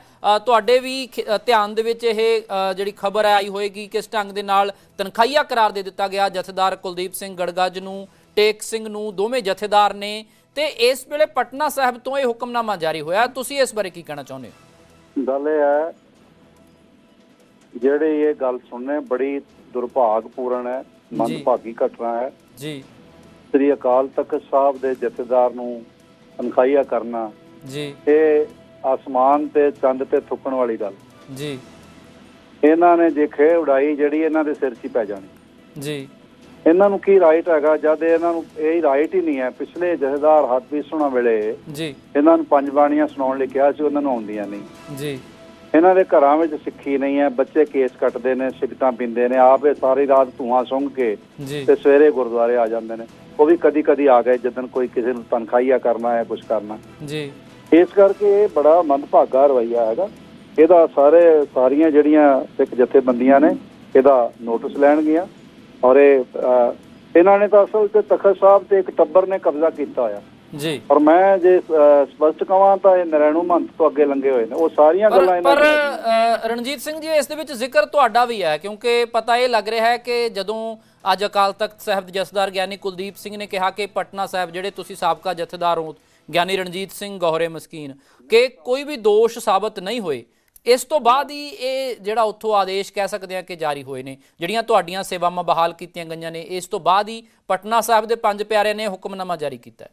ਤੁਹਾਡੇ ਵੀ ਧਿਆਨ ਦੇ ਵਿੱਚ ਇਹ ਜਿਹੜੀ ਖਬਰ ਆਈ ਹੋਏਗੀ ਕਿਸ ਢੰਗ ਦੇ ਨਾਲ ਤਨਖਾਹੀਆ ਕਰਾਰ ਦੇ ਦਿੱਤਾ ਗਿਆ? ਜਥੇਦਾਰ ਕੁਲਦੀਪ ਸਿੰਘ ਗੜਗੱਜ ਨੂੰ ਟੇਕ ਸਿੰਘ ਨੂੰ ਦੋਵੇਂ ਜਥੇਦਾਰ ਨੇ। ਤੇ ਇਸ ਵੇਲੇ ਪਟਨਾ ਸਾਹਿਬ ਤੋਂ ਇਹ ਹੁਕਮਨਾਮਾ ਜਾਰੀ ਹੋਇਆ। ਤੁਸੀਂ ਇਸ ਬਾਰੇ ਕੀ ਕਹਿਣਾ ਚਾਹੁੰਦੇ ਹੋ? ਗੱਲ ਇਹ ਹੈ ਜਿਹੜੀ ਇਹ ਗੱਲ ਸੁਣਨੇ ਬੜੀ ਦੁਰਭਾਗਪੂਰਨ ਹੈ ਮੰਦਭਾਗੀ ਘਟਨਾ ਹੈ। ਜੀ। ਸ੍ਰੀ ਅਕਾਲ ਤਖਤ ਸਾਹਿਬ ਦੇ ਜਥੇਦਾਰ ਨੂੰ ਤਨਖਾਹੀਆ ਕਰਨਾ ਜੀ। ਇਹ ਆਸਮਾਨ ਤੇ ਚੰਦ ਤੇ ਥੁੱਕਣ ਵਾਲੀ ਗੱਲ। ਜੀ। ਇਹਨਾਂ ਨੇ ਜੇ ਖੇ ਉਡਾਈ ਜਿਹੜੀ ਇਹਨਾਂ ਦੇ ਸਿਰ 'ਚ ਹੀ ਪੈ ਜਾਣੀ। ਜੀ। ਇਹਨਾਂ ਨੂੰ ਕੀ ਰਾਈਟ ਹੈਗਾ? ਜਦ ਇਹਨਾਂ ਨੂੰ ਇਹ ਰਾਈਟ ਹੀ ਨਹੀਂ ਹੈ ਪਿਛਲੇ ਜਥੇਦਾਰ ਹੱਥ ਸੁਣਾ ਵੇਲੇ ਜੀ। ਇਹਨਾਂ ਨੂੰ ਪੰਜ ਬਾਣੀਆਂ ਸੁਣਾਉਣ ਲਈ ਕਿਹਾ ਸੀ ਉਹਨਾਂ ਨੂੰ ਆਉਂਦੀਆਂ ਨਹੀਂ। ਜੀ। ਇਹਨਾਂ ਦੇ ਘਰਾਂ ਵਿੱਚ ਸਿੱਖੀ ਨਹੀਂ ਹੈ ਬੱਚੇ ਕੇਸ ਕੱਟਦੇ ਨੇ ਸਿਗਟਾਂ ਪੀਂਦੇ ਨੇ ਆਪ ਇਹ ਸਾਰੀ ਰਾਤ ਧੂਆਂ ਸੁੰਘ ਕੇ ਤੇ ਸਵੇਰੇ ਗੁਰਦੁਆਰੇ ਆ ਜਾਂਦੇ ਨੇ। ਉਹ ਵੀ ਕਦੀ ਕਦੀ ਆ ਗਏ ਜਦੋਂ ਕੋਈ ਕਿਸੇ ਨੂੰ ਤਨਖਾਹੀਆ ਕਰਨਾ ਹੈ ਕੁਝ ਕਰਨਾ। ਜੀ। ਇਸ ਕਰਕੇ ਇਹ ਬੜਾ ਮੰਦਭਾਗਾ ਰਵਈਆ ਹੈਗਾ। ਇਹਦਾ ਸਾਰੇ ਸਾਰੀਆਂ ਜਿਹੜੀਆਂ ਸਿੱਖ ਜਥੇਬੰਦੀਆਂ ਨੇ ਇਹਦਾ ਨੋਟਿਸ ਲੈਣਗੀਆਂ ਔਰ ਇਹ ਇਹਨਾਂ ਨੇ ਤਾਂ ਅਸਲ ਤੇ ਤਖਤ ਸਾਹਿਬ ਤੇ ਇੱਕ ਟੱਬਰ ਨੇ ਕਬਜ਼ਾ ਕੀਤਾ ਹੋਇਆ। ਜੀ। ਔਰ ਮੈਂ ਜੇ ਸਪਸ਼ਟ ਕਹਾਂ ਤਾਂ ਇਹ ਨਰੈਣੂ ਮੰਤ ਤੋਂ ਅੱਗੇ ਲੰਘੇ ਹੋਏ ਨੇ। ਉਹ ਸਾਰੀਆਂ ਪਰ ਗੱਲਾਂ ਇਹਨਾਂ ਪਰ ਰਣਜੀਤ ਸਿੰਘ ਜੀ ਇਸ ਦੇ ਵਿੱਚ ਜ਼ਿਕਰ ਤੁਹਾਡਾ ਵੀ ਹੈ ਕਿਉਂਕਿ ਪਤਾ ਇਹ ਲੱਗ ਰਿਹਾ ਹੈ ਕਿ ਜਦੋਂ ਅੱਜ ਅਕਾਲ ਤਖਤ ਸਾਹਿਬ ਦੇ ਜਥੇਦਾਰ ਗਿਆਨੀ ਕੁਲਦੀਪ ਸਿੰਘ ਨੇ ਕਿਹਾ ਕਿ ਪਟਨਾ ਸਾਹਿਬ ਜਿਹੜੇ ਤੁਸੀਂ ਸਾਬਕਾ ਜਥੇਦਾਰ ਹੋ ਗਿਆਨੀ ਰਣਜੀਤ ਸਿੰਘ ਗੋਹਰੇ ਮਸਕੀਨ ਕਿ ਕੋਈ ਵੀ ਦੋਸ਼ ਸਾਬਤ ਨਹੀਂ ਹੋਏ। ਇਸ ਤੋਂ ਬਾਅਦ ਹੀ ਇਹ ਜਿਹੜਾ ਉੱਥੋਂ ਆਦੇਸ਼ ਕਹਿ ਸਕਦੇ ਆ ਕਿ ਜਾਰੀ ਹੋਏ ਨੇ ਜਿਹੜੀਆਂ ਤੁਹਾਡੀਆਂ ਸੇਵਾਵਾਂ ਬਹਾਲ ਕੀਤੀਆਂ ਗਈਆਂ ਨੇ ਇਸ ਤੋਂ ਬਾਅਦ ਹੀ ਪਟਨਾ ਸਾਹਿਬ ਦੇ ਪੰਜ ਪਿਆਰਿਆਂ ਨੇ ਹੁਕਮਨਾਮਾ ਜਾਰੀ ਕੀਤਾ ਹੈ।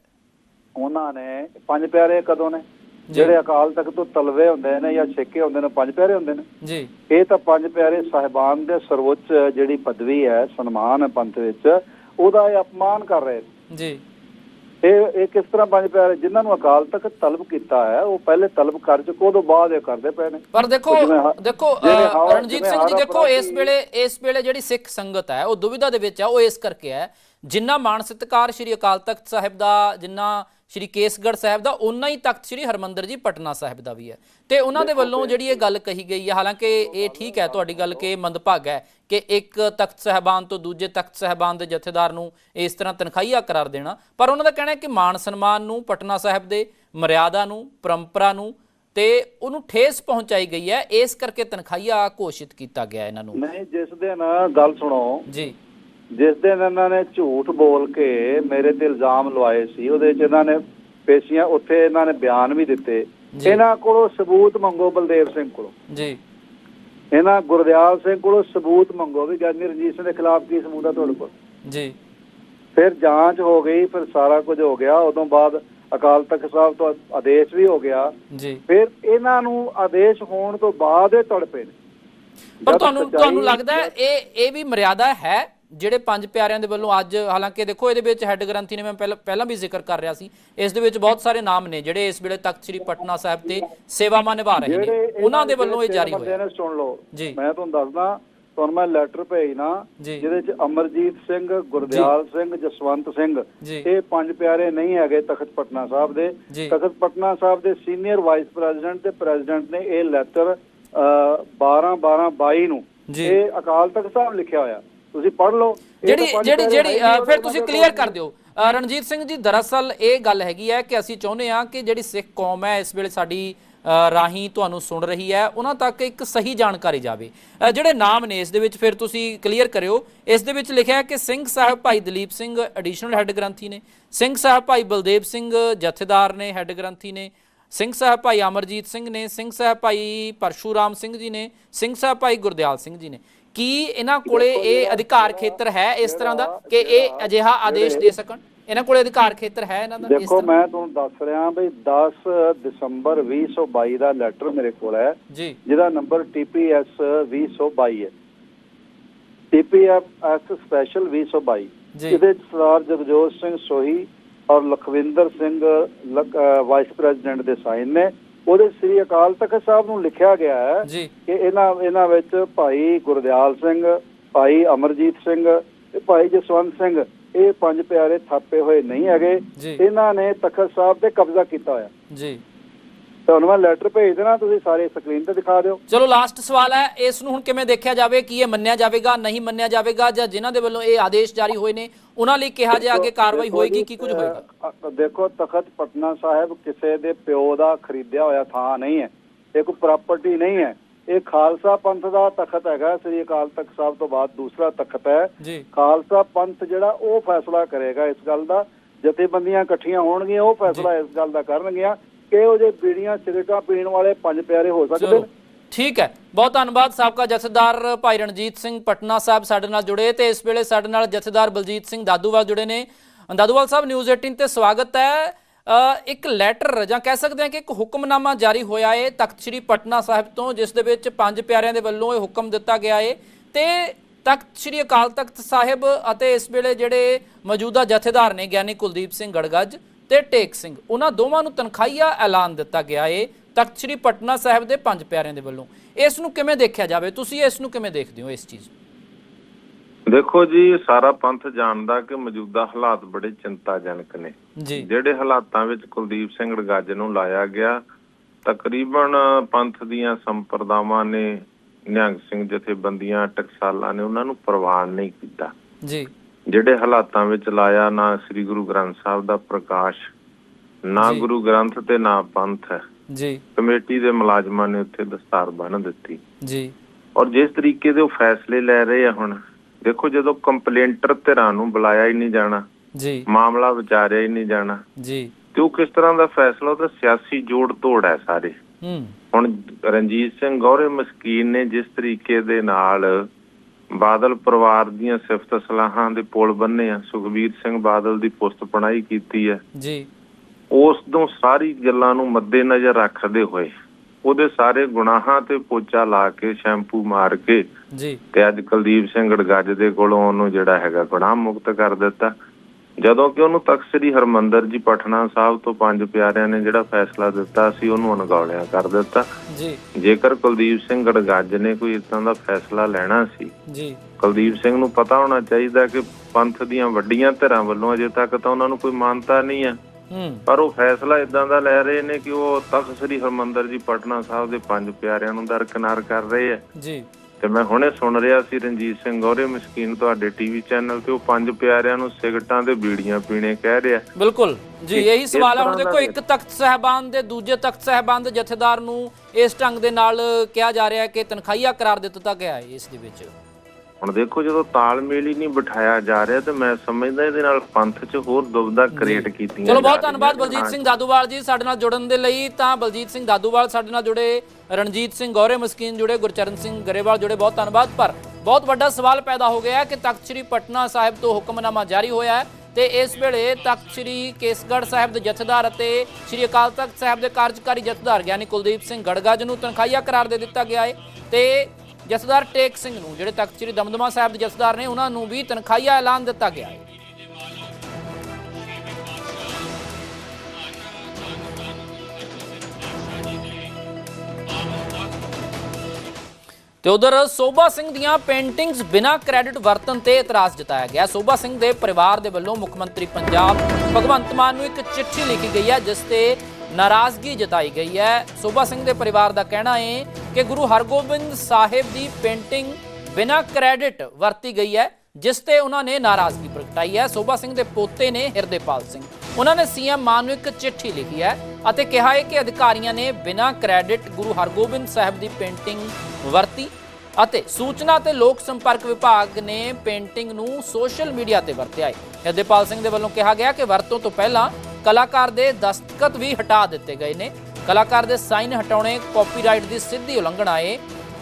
ਉਹਨਾਂ ਨੇ ਪੰਜ ਪਿਆਰੇ ਕਦੋਂ ਨੇ? ਜਿਹੜੇ ਅਕਾਲ ਤਖਤ ਤੋਂ ਤਲਵੇ ਹੁੰਦੇ ਨੇ ਜਾਂ ਛੇਕੇ ਹੁੰਦੇ ਨੇ ਪੰਜ ਪਿਆਰੇ ਹੁੰਦੇ ਨੇ? ਜੀ। ਇਹ ਤਾਂ ਪੰਜ ਪਿਆਰੇ ਸਾਹਿਬਾਨ ਦੇ ਸਰਵੋੱਚ ਜਿਹੜੀ ਪਦਵੀ ਹੈ ਸਨਮਾਨ ਹੈ ਪੰਥ ਵਿੱਚ ਉਹਦਾ ਇਹ ਅਪਮਾਨ ਕਰ ਰਹੇ ਜੀ। ਇਹ ਇਹ ਕਿਸ ਤਰ੍ਹਾਂ ਪੰਜ ਪਿਆਰੇ? ਜਿਨ੍ਹਾਂ ਨੂੰ ਅਕਾਲ ਤਖਤ ਤਲਬ ਕੀਤਾ ਹੈ ਉਹ ਪਹਿਲੇ ਤਲਬ ਕਰ ਚੁੱਕੇ ਉਹਦੋਂ ਬਾਅਦ ਇਹ ਕਰਦੇ ਪਏ ਨੇ। ਪਰ ਦੇਖੋ ਦੇਖੋ ਰਣਜੀਤ ਸਿੰਘ ਜੀ ਦੇਖੋ ਇਸ ਵੇਲੇ ਇਸ ਵੇਲੇ ਜਿਹੜੀ ਸਿੱਖ ਸੰਗਤ ਹੈ ਉਹ ਦੁਵਿਧਾ ਦੇ ਵਿੱਚ ਹੈ ਉਹ ਇਸ ਕਰਕੇ ਹੈ ਜਿੰਨਾ ਮਾਣ ਸਤਿਕਾਰ ਸ਼੍ਰੀ ਅਕਾਲ ਤਖਤ ਸਾਹਿਬ ਦਾ ਜਿੰਨਾ ਸ਼੍ਰੀ ਕੇਸਗੜ੍ਹ ਸਾਹਿਬ ਦਾ ਉਨਾ ਹੀ ਤਖਤ ਸ਼੍ਰੀ ਹਰਮੰਦਰ ਜੀ ਪਟਨਾ ਸਾਹਿਬ ਦਾ ਵੀ ਹੈ। ਤੇ ਉਹਨਾਂ ਦੇ ਵੱਲੋਂ ਜਿਹੜੀ ਇਹ ਗੱਲ ਕਹੀ ਗਈ ਹੈ ਹਾਲਾਂਕਿ ਇਹ ਠੀਕ ਹੈ ਤੁਹਾਡੀ ਗੱਲ ਕਿ ਮੰਦਭਾਗਾ ਹੈ ਕਿ ਇੱਕ ਤਖਤ ਸਾਹਿਬਾਨ ਤੋਂ ਦੂਜੇ ਤਖਤ ਸਾਹਿਬਾਨ ਦੇ ਜਥੇਦਾਰ ਨੂੰ ਇਸ ਤਰ੍ਹਾਂ ਤਨਖਾਹੀਆ ਕਰਾਰ ਦੇਣਾ ਪਰ ਉਹਨਾਂ ਦਾ ਕਹਿਣਾ ਹੈ ਕਿ ਮਾਣ ਸਨਮਾਨ ਨੂੰ ਪਟਨਾ ਸਾਹਿਬ ਦੇ ਮਰਿਆਦਾ ਨੂੰ ਪਰੰਪਰਾ ਨੂੰ ਤੇ ਉਹਨੂੰ ਠੇਸ ਪਹੁੰਚਾਈ ਗਈ ਹੈ ਇਸ ਕਰਕੇ ਤਨਖਾਹੀਆ ਘੋਸ਼ਿਤ ਕੀਤਾ ਗਿਆ ਇਹਨਾਂ ਨੂੰ। ਨਹੀਂ ਜਿਸ ਦਿਨ ਗੱਲ ਸੁਣੋ। ਜੀ। ਜਿਸ ਦਿਨ ਇਹਨਾਂ ਨੇ ਝੂਠ ਬੋਲ ਕੇ ਮੇਰੇ ਤੇ ਇਲਜ਼ਾਮ ਲਵਾਏ ਸੀ ਉਹਦੇ 'ਚ ਇਹਨਾਂ ਨੇ ਪੇਸ਼ੀਆਂ ਉੱਥੇ ਇਹਨਾਂ ਨੇ ਬਿਆਨ ਵੀ ਦਿੱਤੇ। ਇਹਨਾਂ ਕੋਲੋਂ ਸਬੂਤ ਮੰਗੋ ਬਲਦੇਵ ਸਿੰਘ ਕੋਲੋਂ। ਜੀ। ਇਹਨਾਂ ਗੁਰਦਿਆਲ ਸਿੰਘ ਕੋਲੋਂ ਸਬੂਤ ਮੰਗੋ ਵੀ ਗਿਆਨੀ ਰਣਜੀਤ ਸਿੰਘ ਦੇ ਖਿਲਾਫ ਕੀ ਸਬੂਤ ਆ ਤੁਹਾਡੇ ਕੋਲ? ਜੀ। ਫਿਰ ਜਾਂਚ ਹੋ ਗਈ ਫਿਰ ਸਾਰਾ ਕੁਝ ਹੋ ਗਿਆ ਉਦੋਂ ਬਾਅਦ ਅਕਾਲ ਤਖਤ ਸਾਹਿਬ ਤੋਂ ਆਦੇਸ਼ ਵੀ ਹੋ ਗਿਆ। ਜੀ। ਫਿਰ ਇਹਨਾਂ ਨੂੰ ਆਦੇਸ਼ ਹੋਣ ਤੋਂ ਬਾਅਦ ਇਹ ਤੜਪੇ ਨੇ। ਪਰ ਤੁਹਾਨੂੰ ਤੁਹਾਨੂੰ ਲੱਗਦਾ ਇਹ ਇਹ ਵੀ ਮਰਿਆਦਾ ਹੈ? ਜਿਹੜੇ ਪੰਜ ਪਿਆਰਿਆਂ ਦੇ ਵੱਲੋਂ ਅੱਜ ਹਾਲਾਂਕਿ ਦੇਖੋ ਇਹਦੇ ਵਿੱਚ ਹੈੱਡ ਗ੍ਰੰਥੀ ਨੇ ਮੈਂ ਪਹਿਲਾਂ ਵੀ ਜ਼ਿਕਰ ਕਰ ਰਿਹਾ ਸੀ ਇਸ ਦੇ ਵਿੱਚ ਬਹੁਤ ਸਾਰੇ ਨਾਮ ਨੇ ਜਿਹੜੇ ਇਸ ਵੇਲੇ ਤਖਤ ਸ੍ਰੀ ਪਟਨਾ ਸਾਹਿਬ ਤੇ ਸੇਵਾਵਾਂ ਨਿਭਾ ਰਹੇ ਨੇ ਉਹਨਾਂ ਦੇ ਵੱਲੋਂ ਇਹ ਜਾਰੀ ਹੋਇਆ ਸੁਣ ਲਓ। ਮੈਂ ਤੁਹਾਨੂੰ ਦੱਸਦਾ ਤੁਹਾਨੂੰ ਮੈਂ ਲੈਟਰ ਭੇਜਣਾ। ਜਿਹਦੇ ਚ ਅਮਰਜੀਤ ਸਿੰਘ ਗੁਰਦਿਆਲ ਸਿੰਘ ਜਸਵੰਤ ਸਿੰਘ। ਇਹ ਪੰਜ ਪਿਆਰੇ ਨਹੀਂ ਹੈਗੇ ਤਖਤ ਪਟਨਾ ਸਾਹਿਬ ਦੇ। ਤਖਤ ਪਟਨਾ ਸਾਹਿਬ ਦੇ ਸੀਨੀਅਰ ਵਾਈਸ ਪ੍ਰੈਜ਼ੀਡੈਂਟ ਤੇ ਪ੍ਰੈਜ਼ੀਡੈਂਟ ਨੇ ਇਹ ਲੈਟਰ 12 12 22 ਨੂੰ। ਇਹ ਅਕਾਲ ਤਖਤ ਸਾਹਿਬ ਲਿਖਿਆ ਹੋਇਆ ਤੁਸੀਂ ਪੜ੍ਹ ਲਓ ਜਿਹੜੀ ਜਿਹੜੀ ਜਿਹੜੀ ਫਿਰ ਤੁਸੀਂ ਕਲੀਅਰ ਕੋਲ ਕਰ ਦਿਓ। ਰਣਜੀਤ ਸਿੰਘ ਜੀ ਦਰਅਸਲ ਇਹ ਗੱਲ ਹੈਗੀ ਹੈ ਕਿ ਅਸੀਂ ਚਾਹੁੰਦੇ ਹਾਂ ਕਿ ਜਿਹੜੀ ਸਿੱਖ ਕੌਮ ਹੈ ਇਸ ਵੇਲੇ ਸਾਡੀ ਰਾਹੀਂ ਤੁਹਾਨੂੰ ਸੁਣ ਰਹੀ ਹੈ ਉਹਨਾਂ ਤੱਕ ਇੱਕ ਸਹੀ ਜਾਣਕਾਰੀ ਜਾਵੇ। ਜਿਹੜੇ ਨਾਮ ਨੇ ਇਸ ਦੇ ਵਿੱਚ ਫਿਰ ਤੁਸੀਂ ਕਲੀਅਰ ਕਰਿਓ। ਇਸ ਦੇ ਵਿੱਚ ਲਿਖਿਆ ਹੈ ਕਿ ਸਿੰਘ ਸਾਹਿਬ ਭਾਈ ਦਲੀਪ ਸਿੰਘ ਐਡੀਸ਼ਨਲ ਹੈੱਡ ਗ੍ਰੰਥੀ ਨੇ ਸਿੰਘ ਸਾਹਿਬ ਭਾਈ ਬਲਦੇਵ ਸਿੰਘ ਜਥੇਦਾਰ ਨੇ ਹੈੱਡ ਗ੍ਰੰਥੀ ਨੇ ਸਿੰਘ ਸਾਹਿਬ ਭਾਈ ਅਮਰਜੀਤ ਸਿੰਘ ਨੇ ਸਿੰਘ ਸਾਹਿਬ ਭਾਈ ਪਰਸ਼ੂਰਾਮ ਸਿੰਘ ਜੀ ਨੇ ਸਿੰਘ ਸਾਹਿਬ ਭਾਈ ਗੁਰਦਿਆਲ ਸਿੰਘ ਜੀ ਨੇ। ਕੀ ਇਹਨਾਂ ਕੋਲੇ ਇਹ ਅਧਿਕਾਰ ਖੇਤਰ ਹੈ ਇਸ ਤਰ੍ਹਾਂ ਦਾ ਕਿ ਇਹ ਅਜਿਹਾ ਆਦੇਸ਼ ਦੇ ਸਕਣ? ਇਹਨਾਂ ਕੋਲੇ ਅਧਿਕਾਰ ਖੇਤਰ ਹੈ ਇਹਨਾਂ ਦਾ ਦੇਖੋ ਮੈਂ ਤੁਹਾਨੂੰ ਦੱਸ ਰਿਹਾ ਬਈ 10 ਦਸੰਬਰ 2022 ਦਾ ਲੈਟਰ ਮੇਰੇ ਕੋਲ ਹੈ। ਜੀ। ਜਿਹਦਾ ਨੰਬਰ TPS 2022 ਹੈ। TPS ਸਪੈਸ਼ਲ 2022 ਜੀ। ਇਹਦੇ ਸਰਦਾਰ ਜਗਜੋਤ ਸਿੰਘ ਸੋਹੀ ਔਰ ਲਖਵਿੰਦਰ ਸਿੰਘ ਵਾਈਸ ਪ੍ਰੈਜ਼ੀਡੈਂਟ ਦੇ ਸਾਈਨ ਨੇ। ਉਹਦੇ ਸ੍ਰੀ ਅਕਾਲ ਤਖਤ ਸਾਹਿਬ ਨੂੰ ਲਿਖਿਆ ਗਿਆ ਹੈ ਕਿ ਇਹਨਾਂ ਇਹਨਾਂ ਵਿੱਚ ਭਾਈ ਗੁਰਦਿਆਲ ਸਿੰਘ ਭਾਈ ਅਮਰਜੀਤ ਸਿੰਘ ਤੇ ਭਾਈ ਜਸਵੰਤ ਸਿੰਘ ਇਹ ਪੰਜ ਪਿਆਰੇ ਥਾਪੇ ਹੋਏ ਨਹੀਂ ਹੈਗੇ। ਇਹਨਾਂ ਨੇ ਤਖਤ ਸਾਹਿਬ ਤੇ ਕਬਜ਼ਾ ਕੀਤਾ ਹੋਇਆ। ਜੀ। ਤੁਹਾਨੂੰ ਮੈਂ ਲੈਟਰ ਭੇਜ ਦੇਣਾ ਤੁਸੀਂ ਸਾਰੇ ਸਕਰੀਨ ਤੇ ਦਿਖਾ ਦਿਓ। ਚਲੋ ਲਾਸਟ ਸਵਾਲ ਹੈ ਇਸ ਨੂੰ ਹੁਣ ਕਿਵੇਂ ਦੇਖਿਆ ਜਾਵੇ ਕੀ ਇਹ ਮੰਨਿਆ ਜਾਵੇਗਾ ਨਹੀਂ ਮੰਨਿਆ ਜਾਵੇਗਾ ਜਾਂ ਜਿਨ੍ਹਾਂ ਦੇ ਵੱਲੋਂ ਇਹ ਆਦੇਸ਼ ਜਾਰੀ ਹੋਏ ਨੇ ਉਹਨਾਂ ਲਈ ਕਿਹਾ ਜਾ ਅੱਗੇ ਕਾਰਵਾਈ ਹੋਏਗੀ ਕੀ ਕੁਝ ਹੋਏਗਾ? ਦੇਖੋ ਤਖਤ ਪਟਨਾ ਸਾਹਿਬ ਕਿਸੇ ਦੇ ਪਿਓ ਦਾ ਖਰੀਦਿਆ ਹੋਇਆ ਥਾਂ ਨਹੀਂ ਹੈ ਇਹ ਕੋਈ ਪ੍ਰਾਪਰਟੀ ਨਹੀਂ ਹੈ। ਇਹ ਖਾਲਸਾ ਪੰਥ ਦਾ ਤਖਤ ਹੈਗਾ ਸ੍ਰੀ ਅਕਾਲ ਤਖਤ ਸਾਹਿਬ ਤੋਂ ਬਾਅਦ ਦੂਸਰਾ ਤਖਤ ਹੈ। ਖਾਲਸਾ ਪੰਥ ਜਿਹੜਾ ਉਹ ਫੈਸਲਾ ਕਰੇਗਾ ਇਸ ਗੱਲ ਦਾ ਜਥੇਬੰਦੀਆਂ ਇਕੱਠੀਆਂ ਹੋਣਗੀਆਂ ਉਹ ਫੈਸਲਾ ਇਸ ਗੱਲ ਦਾ ਕਰਨਗੀਆਂ। ਕਿ ਉਹ ਬੀੜੀਆਂ, ਸਿਗਰਟਾਂ ਪੀਣ ਵਾਲੇ ਪੰਜ ਪਿਆਰੇ ਹੋ ਸਕਦੇ ਨੇ? ਠੀਕ ਹੈ। ਬਹੁਤ ਧੰਨਵਾਦ ਸਾਬਕਾ ਜਥੇਦਾਰ ਭਾਈ ਰਣਜੀਤ ਸਿੰਘ ਪਟਨਾ ਸਾਹਿਬ ਸਾਡੇ ਨਾਲ ਜੁੜੇ ਤੇ ਇਸ ਵੇਲੇ ਸਾਡੇ ਨਾਲ ਜਥੇਦਾਰ ਬਲਜੀਤ ਸਿੰਘ ਦਾਦੂਵਾਲ ਜੁੜੇ ਨੇ। ਦਾਦੂਵਾਲ ਸਾਹਿਬ ਨਿਊਜ਼ 18 ਤੇ ਸਵਾਗਤ ਹੈ। ਇੱਕ ਲੈਟਰ ਜਾਂ ਕਹਿ ਸਕਦੇ ਹਾਂ ਕਿ ਇੱਕ ਹੁਕਮਨਾਮਾ ਜਾਰੀ ਹੋਇਆ ਹੈ ਤਖਤ ਸ੍ਰੀ ਪਟਨਾ ਸਾਹਿਬ ਤੋਂ, ਜਿਸ ਦੇ ਵਿੱਚ ਪੰਜ ਪਿਆਰਿਆਂ ਦੇ ਵੱਲੋਂ ਇਹ ਹੁਕਮ ਦਿੱਤਾ ਗਿਆ ਏ। ਤੇ ਤਖਤ ਸ੍ਰੀ ਅਕਾਲ ਤਖਤ ਸਾਹਿਬ ਅਤੇ ਇਸ ਵੇਲੇ ਜਿਹੜੇ ਮੌਜੂਦਾ ਜਥੇਦਾਰ ਨੇ ਗਿਆਨੀ ਕੁਲਦੀਪ ਸਿੰਘ ਗੜਗੱਜ ਤੇ ਟੇਕ ਸਿੰਘ। ਉਹਨਾਂ ਦੋਵਾਂ ਨੂੰ ਤਨਖਾਹੀਆ ਐਲਾਨ ਦਿੱਤਾ ਗਿਆ ਹੈ ਤਖਤ ਸ੍ਰੀ ਪਟਨਾ ਸਾਹਿਬ ਦੇ ਪੰਜ ਪਿਆਰਿਆਂ ਦੇ ਵੱਲੋਂ। ਇਸ ਨੂੰ ਕਿਵੇਂ ਦੇਖਿਆ ਜਾਵੇ? ਤੁਸੀਂ ਇਸ ਨੂੰ ਕਿਵੇਂ ਦੇਖਦੇ ਹੋ ਇਸ ਚੀਜ਼ ਦੇਖੋ ਜੀ ਸਾਰਾ ਪੰਥ ਜਾਣਦਾ ਕਿ ਮੌਜੂਦਾ ਹਾਲਾਤ ਬੜੇ ਚਿੰਤਾਜਨਕ ਨੇ। ਜਿਹੜੇ ਹਾਲਾਤਾਂ ਵਿੱਚ ਕੁਲਦੀਪ ਸਿੰਘ ਗੱਜ ਨੂੰ ਲਾਇਆ ਗਿਆ ਤਕਰੀਬਨ ਪੰਥ ਦੀਆਂ ਸੰਪਰਦਾਵਾਂ ਨੇ ਨਿਹੰਗ ਸਿੰਘ ਜਥੇਬੰਦੀਆਂ ਟਕਸਾਲਾਂ ਨੇ ਉਹਨਾਂ ਨੂੰ ਪ੍ਰਵਾਨ ਨਹੀਂ ਕੀਤਾ। ਜੀ। ਜਿਹੜੇ ਹਾਲਾਤਾਂ ਵਿੱਚ ਲਾਇਆ ਨਾ ਸ੍ਰੀ ਗੁਰੂ ਗ੍ਰੰਥ ਸਾਹਿਬ ਦਾ ਪ੍ਰਕਾਸ਼ ਨਾ। ਗੁਰੂ ਗ੍ਰੰਥ ਤੇ ਨਾ ਪੰਥ ਹੈ ਜੀ। ਕਮੇਟੀ ਦੇ ਮੁਲਾਜ਼ਮਾਂ ਨੇ ਉੱਥੇ ਦਸਤਾਰ ਬੰਨ੍ਹ ਦਿੱਤੀ। ਜੀ। ਔਰ ਜਿਸ ਤਰੀਕੇ ਦੇ ਉਹ ਫੈਸਲੇ ਲੈ ਰਹੇ ਆ ਹੁਣ ਦੇਖੋ ਜਦੋਂ ਕੰਪਲੇਂਟਰ ਧਿਰਾਂ ਨੂੰ ਬੁਲਾਇਆ ਹੀ ਨਹੀਂ ਜਾਣਾ ਜੀ। ਮਾਮਲਾ ਵਿਚਾਰਿਆ ਹੀ ਨਹੀਂ ਜਾਣਾ ਜੀ। ਤੇ ਉਹ ਕਿਸ ਤਰ੍ਹਾਂ ਦਾ ਫੈਸਲਾ ਉਹ ਤਾਂ ਸਿਆਸੀ ਜੋੜ ਤੋੜ ਹੈ ਸਾਰੇ। ਹੂੰ। ਹੁਣ ਰਣਜੀਤ ਸਿੰਘ ਗੌਰੇ ਮਸਕੀਨ ਨੇ ਜਿਸ ਤਰੀਕੇ ਦੇ ਨਾਲ ਬਾਦਲ ਪਰਿਵਾਰ ਦੀਆਂ ਸਿਫਤ ਸਲਾਹਾਂ ਦੇ ਪੁਲ ਬੰਨੇ ਆ। ਸੁਖਬੀਰ ਸਿੰਘ ਬਾਦਲ ਦੀ ਪੁਸਤ ਪਣਾਈ ਕੀਤੀ ਹੈ ਜੀ। ਉਸ ਤੋਂ ਸਾਰੀ ਗੱਲਾਂ ਨੂੰ ਮੱਦੇਨਜ਼ਰ ਰੱਖਦੇ ਹੋਏ ਉਹਦੇ ਸਾਰੇ ਗੁਨਾਹਾਂ ਤੇ ਪੋਚਾ ਲਾ ਕੇ ਸ਼ੈਂਪੂ ਮਾਰ ਕੇ ਜੀ। ਤੇ ਅੱਜ ਕੁਲਦੀਪ ਸਿੰਘ ਗੜਗੱਜ ਦੇ ਕੋਲੋਂ ਉਹਨੂੰ ਜਿਹੜਾ ਹੈਗਾ ਗੁਨਾਹ ਮੁਕਤ ਕਰ ਦਿੱਤਾ। ਜਦੋਂ ਕਿ ਉਹਨੂੰ ਤਖਤ ਸ੍ਰੀ ਹਰਮੰਦਰ ਜੀ ਪਟਨਾ ਸਾਹਿਬ ਤੋਂ ਪੰਜ ਪਿਆਰਿਆਂ ਨੇ ਜਿਹੜਾ ਫੈਸਲਾ ਦਿੱਤਾ ਸੀ ਉਹਨੂੰ ਅਣਗੌਲਿਆ ਕਰ ਦਿੱਤਾ। ਜੀ। ਜੇਕਰ ਕੁਲਦੀਪ ਸਿੰਘ ਗੜਗੱਜ ਨੇ ਕੋਈ ਇਦਾਂ ਦਾ ਫੈਸਲਾ ਲੈਣਾ ਸੀ ਜੀ। ਕੁਲਦੀਪ ਸਿੰਘ ਨੂੰ ਪਤਾ ਹੋਣਾ ਚਾਹੀਦਾ ਕਿ ਪੰਥ ਦੀਆਂ ਵੱਡੀਆਂ ਧਿਰਾਂ ਵੱਲੋਂ ਅਜੇ ਤੱਕ ਤਾਂ ਉਹਨਾਂ ਨੂੰ ਕੋਈ ਮਾਨਤਾ ਨਹੀਂ ਹੈ। ਹੂੰ। ਪਰ ਉਹ ਫੈਸਲਾ ਇਦਾਂ ਦਾ ਲੈ ਰਹੇ ਨੇ ਕਿ ਉਹ ਤਖਤ ਸ੍ਰੀ ਹਰਮੰਦਰ ਜੀ ਪਟਨਾ ਸਾਹਿਬ ਦੇ ਪੰਜ ਪਿਆਰਿਆਂ ਨੂੰ ਦਰਕਨਾਰ ਕਰ ਰਹੇ ਆ ਜੀ। ਤੇ ਮੈਂ ਹੁਣੇ ਸੁਣ ਰਿਹਾ ਸੀ ਰਣਜੀਤ ਸਿੰਘ ਗੌਰੇ ਮਸਕੀਨ ਤੁਹਾਡੇ ਟੀਵੀ ਚੈਨਲ ਤੇ ਉਹ ਪੰਜ ਪਿਆਰਿਆਂ ਨੂੰ ਸਿਗਰਟਾਂ ਦੇ ਬੀੜੀਆਂ ਪੀਣੇ ਕਹਿ ਰਿਹਾ। ਬਿਲਕੁਲ। ਜੀ ਇਹੀ ਸਵਾਲ ਹੈ ਹੁਣ ਦੇਖੋ ਇੱਕ ਤਖਤ ਸਹਿਬਾਨ ਦੇ ਦੂਜੇ ਤਖਤ ਸਹਿਬਾਨ ਦੇ ਜਥੇਦਾਰ ਨੂੰ ਇਸ ਢੰਗ ਦੇ ਨਾਲ ਕਿਹਾ ਜਾ ਰਿਹਾ ਹੈ ਕਿ ਤਨਖਾਹੀਆ ਕਰਾਰ ਦੇ ਦਿੱਤਾ ਗਿਆ ਹੈ ਇਸ ਦੇ ਵਿੱਚ। ਹੁਣ ਦੇਖੋ ਜਦੋਂ ਤਾਲਮੇਲ ਹੀ ਨਹੀਂ ਬਿਠਾਇਆ ਜਾ ਰਿਹਾ ਤੇ ਮੈਂ ਸਮਝਦਾ ਇਹਦੇ ਨਾਲ ਪੰਥ 'ਚ ਹੋਰ ਦੁਬਦਾ ਕ੍ਰੀਏਟ ਕੀਤੀਆਂ ਚਲੋ ਜਾ ਬਹੁਤ ਧੰਨਵਾਦ। ਬਲਜੀਤ ਸਿੰਘ ਦਾਦੂਵਾਲ ਜੀ ਸਾਡੇ ਨਾਲ ਜੁੜਨ ਦੇ ਲਈ। ਤਾਂ ਬਲਜੀਤ ਸਿੰਘ ਦਾਦੂਵਾਲ ਸਾਡੇ ਨਾਲ ਜੁੜੇ ਰਣਜੀਤ ਸਿੰਘ ਗੌਰੇ ਮਸਕੀਨ ਜੁੜੇ ਗੁਰਚਰਨ ਸਿੰਘ ਗਰੇਵਾਲ ਜੁੜੇ ਬਹੁਤ ਧੰਨਵਾਦ। ਪਰ ਬਹੁਤ ਵੱਡਾ ਸਵਾਲ ਪੈਦਾ ਹੋ ਗਿਆ ਕਿ ਤਖਤ ਸ੍ਰੀ ਪਟਨਾ ਸਾਹਿਬ ਤੋਂ ਹੁਕਮਨਾਮਾ ਜਾਰੀ ਹੋਇਆ ਹੈ ਤੇ ਇਸ ਵੇਲੇ ਤਖਤ ਸ੍ਰੀ ਕੇਸਗੜ੍ਹ ਸਾਹਿਬ ਦੇ ਜਥੇਦਾਰ ਅਤੇ ਸ੍ਰੀ ਅਕਾਲ ਤਖਤ ਸਾਹਿਬ ਦੇ ਕਾਰਜਕਾਰੀ ਜਥੇਦਾਰ ਗਿਆਨੀ ਕੁਲਦੀਪ ਸਿੰਘ ਗੜਗੱਜ ਨੂੰ ਤਨਖਾਹੀਆ ਕਰਾਰ ਦੇ ਦਿੱਤਾ ਗਿਆ ਹੈ ਤੇ ਜਥੇਦਾਰ ਟੇਕ ਸਿੰਘ ਨੂੰ, ਜਿਹੜੇ ਤਖਤ ਸ੍ਰੀ ਦਮਦਮਾ ਸਾਹਿਬ ਦੇ ਜਥੇਦਾਰ ਨੇ, ਉਹਨਾਂ ਨੂੰ ਵੀ ਤਨਖਾਹੀਆ ਐਲਾਨ ਦਿੱਤਾ ਗਿਆ ਹੈ। ਤੇ ਉਧਰ ਸੋਭਾ ਸਿੰਘ ਦੀਆਂ ਪੇਂਟਿੰਗਸ ਬਿਨਾਂ ਕ੍ਰੈਡਿਟ ਵਰਤਨ ਤੇ ਇਤਰਾਜ਼ ਜਤਾਇਆ ਗਿਆ। ਸੋਭਾ ਸਿੰਘ ਦੇ ਪਰਿਵਾਰ ਦੇ ਵੱਲੋਂ ਮੁੱਖ ਮੰਤਰੀ ਪੰਜਾਬ ਭਗਵੰਤ ਮਾਨ ਨੂੰ ਇੱਕ ਚਿੱਠੀ ਲਿਖੀ ਗਈ ਹੈ, ਜਿਸ ਤੇ ਨਾਰਾਜ਼ਗੀ ਜਤਾਈ ਗਈ ਹੈ। ਸੋਭਾ ਸਿੰਘ ਦੇ ਪਰਿਵਾਰ ਦਾ ਕਹਿਣਾ ਹੈ ਕਿ ਗੁਰੂ ਹਰਗੋਬਿੰਦ ਸਾਹਿਬ ਦੀ ਪੇਂਟਿੰਗ ਬਿਨਾਂ ਕ੍ਰੈਡਿਟ ਵਰਤੀ ਗਈ ਹੈ, ਜਿਸ ਤੇ ਉਹਨਾਂ ਨੇ ਨਾਰਾਜ਼ਗੀ ਪ੍ਰਗਟਾਈ ਹੈ। ਸੋਭਾ ਸਿੰਘ ਦੇ ਪੋਤੇ ਨੇ ਹਿਰਦੇਪਾਲ ਸਿੰਘ। ਉਹਨਾਂ ਨੇ ਸੀਐਮ ਮਾਨ ਨੂੰ ਇੱਕ ਚਿੱਠੀ ਲਿਖੀ ਹੈ ਅਤੇ ਕਿਹਾ ਹੈ ਕਿ ਅਧਿਕਾਰੀਆਂ ਨੇ ਬਿਨਾਂ ਕ੍ਰੈਡਿਟ ਗੁਰੂ ਹਰਗੋਬਿੰਦ ਸਾਹਿਬ ਦੀ ਪੇਂਟਿੰਗ ਵਰਤੀ ਅਤੇ ਸੂਚਨਾ ਤੇ ਲੋਕ ਸੰਪਰਕ ਵਿਭਾਗ ਨੇ ਪੇਂਟਿੰਗ ਨੂੰ ਸੋਸ਼ਲ ਮੀਡੀਆ ਤੇ ਵਰਤਿਆ ਹੈ ਹਿਰਦੇਪਾਲ ਸਿੰਘ ਦੇ ਵੱਲੋਂ ਕਿਹਾ ਗਿਆ ਕਿ ਵਰਤੋਂ ਤੋਂ ਪਹਿਲਾਂ ਕਲਾਕਾਰ ਦੇ ਦਸਤਖਤ ਵੀ ਹਟਾ ਦਿੱਤੇ ਗਏ ਨੇ। ਕਲਾਕਾਰ ਦੇ ਸਾਈਨ ਹਟਾਉਣੇ ਕਾਪੀਰਾਈਟ ਦੀ ਸਿੱਧੀ ਉਲੰਘਣਾ ਹੈ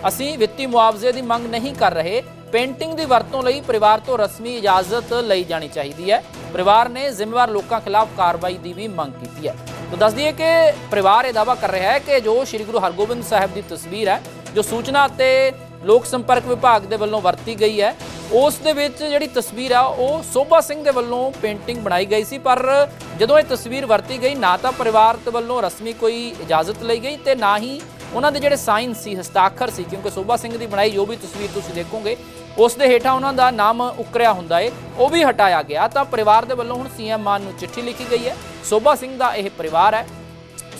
ਅਸੀਂ ਵਿੱਤੀ ਮੁਆਵਜ਼ੇ ਦੀ ਮੰਗ ਨਹੀਂ ਕਰ ਰਹੇ। ਪੇਂਟਿੰਗ ਦੀ ਵਰਤੋਂ ਲਈ ਪਰਿਵਾਰ ਤੋਂ ਰਸਮੀ ਇਜਾਜ਼ਤ ਲਈ ਜਾਣੀ ਚਾਹੀਦੀ ਹੈ। ਪਰਿਵਾਰ ਨੇ ਜ਼ਿੰਮੇਵਾਰ ਲੋਕਾਂ ਖਿਲਾਫ ਕਾਰਵਾਈ ਦੀ ਵੀ ਮੰਗ ਕੀਤੀ ਹੈ। ਤਾਂ ਦੱਸ ਦਈਏ ਕਿ ਪਰਿਵਾਰ ਇਹ ਦਾਅਵਾ ਕਰ ਰਿਹਾ ਹੈ ਕਿ ਜੋ ਸ੍ਰੀ ਗੁਰੂ ਹਰਗੋਬਿੰਦ ਸਾਹਿਬ ਦੀ ਤਸਵੀਰ ਹੈ, ਜੋ ਸੂਚਨਾ ਅਤੇ ਲੋਕ ਸੰਪਰਕ ਵਿਭਾਗ ਦੇ ਵੱਲੋਂ ਵਰਤੀ ਗਈ ਹੈ। ਉਸ ਦੇ ਵਿੱਚ ਜਿਹੜੀ ਤਸਵੀਰ ਆ, ਉਹ ਸੋਭਾ ਸਿੰਘ ਦੇ ਵੱਲੋਂ ਪੇਂਟਿੰਗ ਬਣਾਈ ਗਈ ਸੀ, ਪਰ ਜਦੋਂ ਇਹ ਤਸਵੀਰ ਵਰਤੀ ਗਈ, ਨਾ ਤਾਂ ਪਰਿਵਾਰ ਦੇ ਵੱਲੋਂ ਰਸਮੀ ਕੋਈ ਇਜਾਜ਼ਤ ਲਈ ਗਈ ਤੇ ਨਾ ਹੀ ਉਹਨਾਂ ਦੇ ਜਿਹੜੇ ਸਾਈਨ ਸੀ, ਹਸਤਾਖਰ ਸੀ, ਕਿਉਂਕਿ ਸੋਭਾ ਸਿੰਘ ਦੀ ਬਣਾਈ ਜੋ ਵੀ ਤਸਵੀਰ ਤੁਸੀਂ ਦੇਖੋਗੇ, ਉਸ ਦੇ ਹੇਠਾਂ ਉਹਨਾਂ ਦਾ ਨਾਮ ਉਕਰਿਆ ਹੁੰਦਾ ਏ, ਉਹ ਵੀ ਹਟਾਇਆ ਗਿਆ। ਤਾਂ ਪਰਿਵਾਰ ਦੇ ਵੱਲੋਂ ਹੁਣ ਸੀਐਮ ਮਾਨ ਨੂੰ ਚਿੱਠੀ ਲਿਖੀ ਗਈ ਹੈ। ਸੋਭਾ ਸਿੰਘ ਦਾ ਇਹ ਪਰਿਵਾਰ ਹੈ।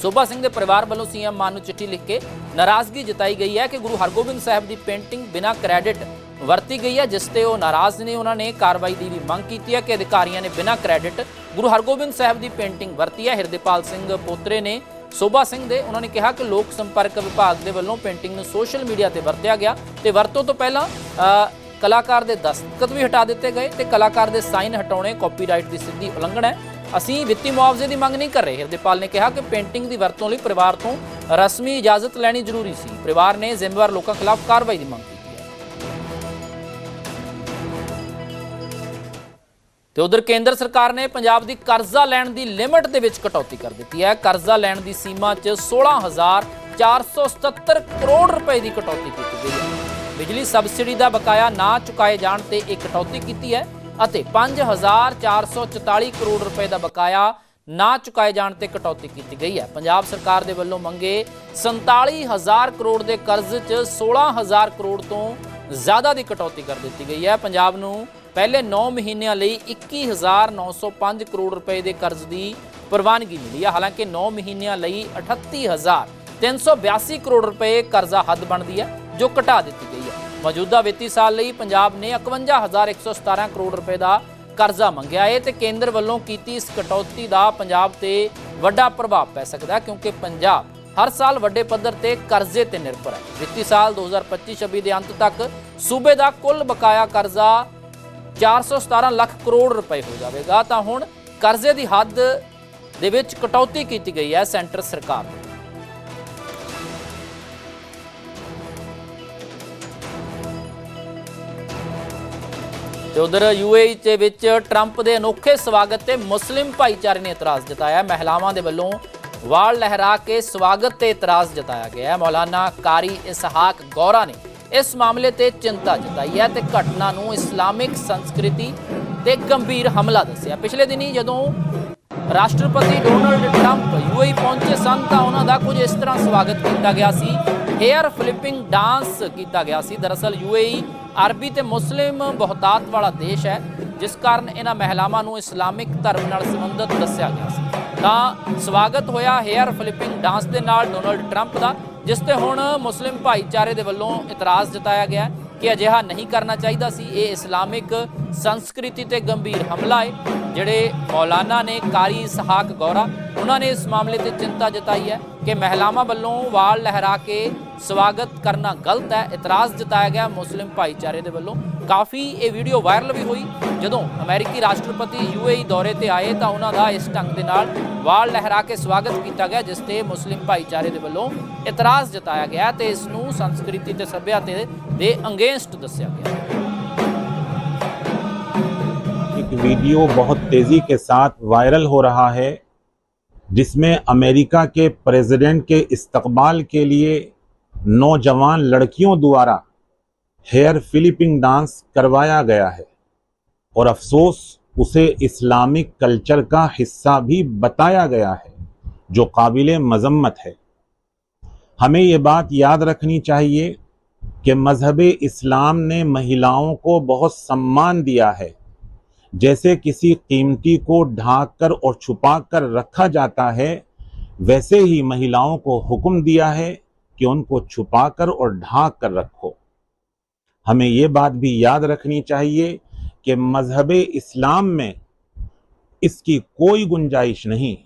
ਸੋਭਾ ਸਿੰਘ ਦੇ ਪਰਿਵਾਰ ਵੱਲੋਂ ਸੀਐਮ ਮਾਨ ਨੂੰ ਚਿੱਠੀ ਲਿਖ ਕੇ ਨਾਰਾਜ਼ਗੀ ਜਤਾਈ ਗਈ ਹੈ ਕਿ ਗੁਰੂ ਹਰਗੋਬਿੰਦ ਸਾਹਿਬ ਦੀ ਪੇਂਟਿੰਗ ਬਿਨਾਂ ਕ੍ਰੈਡਿਟ ਵਰਤੀ ਗਈ ਹੈ, ਜਿਸ ਤੇ ਉਹ ਨਾਰਾਜ਼ ਨੇ। ਉਹਨਾਂ ਨੇ ਕਾਰਵਾਈ ਦੀ ਵੀ ਮੰਗ ਕੀਤੀ ਹੈ ਕਿ ਅਧਿਕਾਰੀਆਂ ਨੇ ਬਿਨਾਂ ਕ੍ਰੈਡਿਟ ਗੁਰੂ ਹਰਗੋਬਿੰਦ ਸਾਹਿਬ ਦੀ ਪੇਂਟਿੰਗ ਵਰਤੀ ਹੈ। ਹਿਰਦੇਪਾਲ ਸਿੰਘ ਪੋਤਰੇ ਨੇ ਸੋਭਾ ਸਿੰਘ ਦੇ, ਉਹਨਾਂ ਨੇ ਕਿਹਾ ਕਿ ਲੋਕ ਸੰਪਰਕ ਵਿਭਾਗ ਦੇ ਵੱਲੋਂ ਪੇਂਟਿੰਗ ਨੂੰ ਸੋਸ਼ਲ ਮੀਡੀਆ ਤੇ ਵਰਤਿਆ ਗਿਆ ਤੇ ਵਰਤੋਂ ਤੋਂ ਪਹਿਲਾਂ ਕਲਾਕਾਰ ਦੇ ਦਸਤਖਤ ਵੀ ਹਟਾ ਦਿੱਤੇ ਗਏ ਤੇ ਕਲਾਕਾਰ ਦੇ ਸਾਈਨ ਹਟਾਉਣੇ, ਕਾਪੀਰਾਈਟ ਦੀ ਸਿੱਧੀ ਉਲੰਘਣਾ ਹੈ। ਅਸੀਂ ਵਿੱਤੀ ਮੁਆਵਜ਼ੇ ਦੀ ਮੰਗ ਨਹੀਂ ਕਰ ਰਹੇ। ਹਰਦੇਪਾਲ ਨੇ ਕਿਹਾ ਕਿ ਪੇਂਟਿੰਗ ਦੀ ਵਰਤੋਂ ਲਈ ਪਰਿਵਾਰ ਤੋਂ ਰਸਮੀ ਇਜਾਜ਼ਤ ਲੈਣੀ ਜ਼ਰੂਰੀ ਸੀ। ਪਰਿਵਾਰ ਨੇ ਜ਼ਿੰਮੇਵਾਰ ਲੋਕਾਂ ਖਿਲਾਫ ਕਾਰਵਾਈ ਦੀ ਮੰਗ ਕੀਤੀ ਹੈ। ਤੇ ਉਧਰ ਕੇਂਦਰ ਸਰਕਾਰ ਨੇ ਪੰਜਾਬ ਦੀ ਕਰਜ਼ਾ ਲੈਣ ਦੀ ਲਿਮਟ ਦੇ ਵਿੱਚ ਕਟੌਤੀ ਕਰ ਦਿੱਤੀ ਹੈ। ਕਰਜ਼ਾ ਲੈਣ ਦੀ ਸੀਮਾ 'ਚ 16477 ਕਰੋੜ ਰੁਪਏ ਦੀ ਕਟੌਤੀ ਕੀਤੀ ਗਈ ਹੈ। ਬਿਜਲੀ ਸਬਸਿਡੀ ਦਾ ਬਕਾਇਆ ਨਾ ਚੁਕਾਏ ਜਾਣ ਤੇ ਇਹ ਕਟੌਤੀ ਕੀਤੀ ਹੈ। ਅਤੇ 5444 ਕਰੋੜ ਰੁਪਏ ਦਾ ਬਕਾਇਆ ਨਾ ਚੁਕਾਏ ਜਾਣ ਤੇ ਕਟੌਤੀ ਕੀਤੀ ਗਈ ਹੈ। ਪੰਜਾਬ ਸਰਕਾਰ ਦੇ ਵੱਲੋਂ ਮੰਗੇ 47000 ਕਰੋੜ ਦੇ ਕਰਜ਼ 'ਚ 16000 ਕਰੋੜ ਤੋਂ ਜ਼ਿਆਦਾ ਦੀ ਕਟੌਤੀ ਕਰ ਦਿੱਤੀ ਗਈ ਹੈ। ਪੰਜਾਬ ਨੂੰ ਪਹਿਲੇ 9 ਮਹੀਨਿਆਂ ਲਈ 21905 ਕਰੋੜ ਰੁਪਏ ਦੇ ਕਰਜ਼ ਦੀ ਪ੍ਰਵਾਨਗੀ ਮਿਲੀ ਹੈ। ਹਾਲਾਂਕਿ 9 ਮਹੀਨਿਆਂ ਲਈ 38382 ਕਰੋੜ ਰੁਪਏ ਕਰਜ਼ਾ ਹੱਦ ਬਣਦੀ ਹੈ, ਜੋ ਘਟਾ ਦਿੱਤੀ ਮੌਜੂਦਾ ਵਿੱਤੀ ਸਾਲ ਲਈ ਪੰਜਾਬ ਨੇ 51117 ਕਰੋੜ ਰੁਪਏ ਦਾ ਕਰਜ਼ਾ ਮੰਗਿਆ ਹੈ ਤੇ ਕੇਂਦਰ ਵੱਲੋਂ ਕੀਤੀ ਇਸ ਕਟੌਤੀ ਦਾ ਪੰਜਾਬ ਤੇ ਵੱਡਾ ਪ੍ਰਭਾਵ ਪੈ ਸਕਦਾ ਕਿਉਂਕਿ ਪੰਜਾਬ ਹਰ ਸਾਲ ਵੱਡੇ ਪੱਧਰ ਤੇ ਕਰਜ਼ੇ ਤੇ ਨਿਰਭਰ ਹੈ। ਵਿੱਤੀ ਸਾਲ 2025-26 ਦੇ ਅੰਤ ਤੱਕ ਸੂਬੇ ਦਾ ਕੁੱਲ ਬਕਾਇਆ ਕਰਜ਼ਾ 417 ਲੱਖ ਕਰੋੜ ਰੁਪਏ ਹੋ ਜਾਵੇਗਾ। ਤਾਂ ਹੁਣ ਕਰਜ਼ੇ ਦੀ ਹੱਦ ਦੇ ਵਿੱਚ ਕਟੌਤੀ ਕੀਤੀ ਗਈ ਹੈ ਸੈਂਟਰ ਸਰਕਾਰ ਵੱਲੋਂ ਤੇ ਉਧਰ ਯੂਏਈ ਦੇ ਵਿੱਚ ਟਰੰਪ ਦੇ ਅਨੋਖੇ ਸਵਾਗਤ ਤੇ ਮੁਸਲਿਮ ਭਾਈਚਾਰੇ ਨੇ ਇਤਰਾਜ਼ ਜਤਾਇਆ। ਮਹਿਲਾਵਾਂ ਦੇ ਵੱਲੋਂ ਵਾਲ ਲਹਿਰਾ ਕੇ ਸਵਾਗਤ ਤੇ ਇਤਰਾਜ਼ ਜਤਾਇਆ ਗਿਆ ਹੈ। ਮੌਲਾਨਾ ਕਾਰੀ ਇਸਹਾਕ ਗੌਰਾ ਨੇ ਇਸ ਮਾਮਲੇ ਤੇ ਚਿੰਤਾ ਜਤਾਈ ਹੈ ਤੇ ਘਟਨਾ ਨੂੰ ਇਸਲਾਮਿਕ ਸੰਸਕ੍ਰਿਤੀ ਤੇ ਗੰਭੀਰ ਹਮਲਾ ਦੱਸਿਆ। ਪਿਛਲੇ ਦਿਨੀ ਜਦੋਂ ਰਾਸ਼ਟਰਪਤੀ ਡੋਨਲਡ ਟਰੰਪ ਯੂਏਈ ਪਹੁੰਚੇ ਸਨ ਤਾਂ ਉਹਨਾਂ ਦਾ ਕੁਝ ਇਸ ਤਰ੍ਹਾਂ ਸਵਾਗਤ ਕੀਤਾ ਗਿਆ ਸੀ। ਹੇਅਰ ਫਲਿੱਪਿੰਗ ਡਾਂਸ ਕੀਤਾ ਗਿਆ ਸੀ। ਦਰਅਸਲ ਯੂਏਈ ਅਰਬੀ ਤੇ ਮੁਸਲਿਮ ਬਹੁਤਾਤ ਵਾਲਾ ਦੇਸ਼ ਹੈ, ਜਿਸ ਕਾਰਨ ਇਹਨਾਂ ਮਹਿਲਾਵਾਂ ਨੂੰ ਇਸਲਾਮਿਕ ਧਰਮ ਨਾਲ ਸੰਬੰਧਿਤ ਦੱਸਿਆ ਗਿਆ ਸੀ। ਤਾਂ ਸਵਾਗਤ ਹੋਇਆ ਹੇਅਰ ਫਲਿੱਪਿੰਗ ਡਾਂਸ ਦੇ ਨਾਲ ਡੋਨਲਡ ਟਰੰਪ ਦਾ, ਜਿਸ ਤੇ ਹੁਣ ਮੁਸਲਿਮ ਭਾਈਚਾਰੇ ਦੇ ਵੱਲੋਂ ਇਤਰਾਜ਼ ਜਤਾਇਆ ਗਿਆ ਕਿ ਅਜਿਹਾ ਨਹੀਂ ਕਰਨਾ ਚਾਹੀਦਾ ਸੀ। ਇਹ ਇਸਲਾਮਿਕ ਸੰਸਕ੍ਰਿਤੀ ਤੇ ਗੰਭੀਰ ਹਮਲਾ ਹੈ, ਜਿਹੜੇ ਮੌਲਾਨਾ ਨੇ ਕਾਰੀ ਸਹਾਕ ਗੌਰਾ, ਉਹਨਾਂ ਨੇ ਇਸ ਮਾਮਲੇ ਤੇ ਚਿੰਤਾ ਜਤਾਈ ਹੈ। ਕਿ ਮਹਿਲਾਵਾਂ ਵੱਲੋਂ ਵਾਲ ਲਹਿਰਾ ਕੇ ਸਵਾਗਤ ਕਰਨਾ ਗਲਤ ਹੈ ਇਤਰਾਜ਼ ਜਤਾਇਆ ਗਿਆ ਮੁਸਲਿਮ ਭਾਈਚਾਰੇ ਦੇ ਵੱਲੋਂ ਕਾਫੀ ਇਹ ਵੀਡੀਓ ਵਾਇਰਲ ਵੀ ਹੋਈ ਜਦੋਂ ਅਮਰੀਕੀ ਰਾਸ਼ਟਰਪਤੀ ਯੂਏਈ ਦੌਰੇ ਤੇ ਆਏ ਤਾਂ ਉਹਨਾਂ ਦਾ ਇਸ ਢੰਗ ਦੇ ਨਾਲ ਵਾਲ ਲਹਿਰਾ ਕੇ ਸਵਾਗਤ ਕੀਤਾ ਗਿਆ ਜਿਸ ਤੇ ਮੁਸਲਿਮ ਭਾਈਚਾਰੇ ਦੇ ਵੱਲੋਂ ਇਤਰਾਜ਼ ਜਤਾਇਆ ਗਿਆ ਤੇ ਇਸ ਨੂੰ ਸੰਸਕ੍ਰਿਤੀ ਤੇ ਸੱਭਿਅਤਾ ਦੇ ਅੰਗੇਂਸਟ ਦੱਸਿਆ ਗਿਆ एक वीडियो बहुत तेजी के साथ वायरल हो रहा है जिसमें अमेरिका के प्रेसिडेंट के इस्तकबाल के लिए नौजवान लड़कियों द्वारा हेयर फिलिपिंग डांस करवाया गया है। और अफसोस, उसे इस्लामिक कल्चर का हिस्सा भी बताया गया है, जो काबिल मजम्मत है। हमें ये बात याद रखनी चाहिए कि मज़हब इस्लाम ने महिलाओं को बहुत सम्मान दिया है। जैसे किसी कीमती को ढाक कर और छुपा कर रखा जाता है, वैसे ही महिलाओं को हुक्म दिया है कि उनको छुपा कर और ढाक कर रखो। हमें ये बात भी याद रखनी चाहिए कि मज़हब इस्लाम में इसकी कोई गुंजाइश नहीं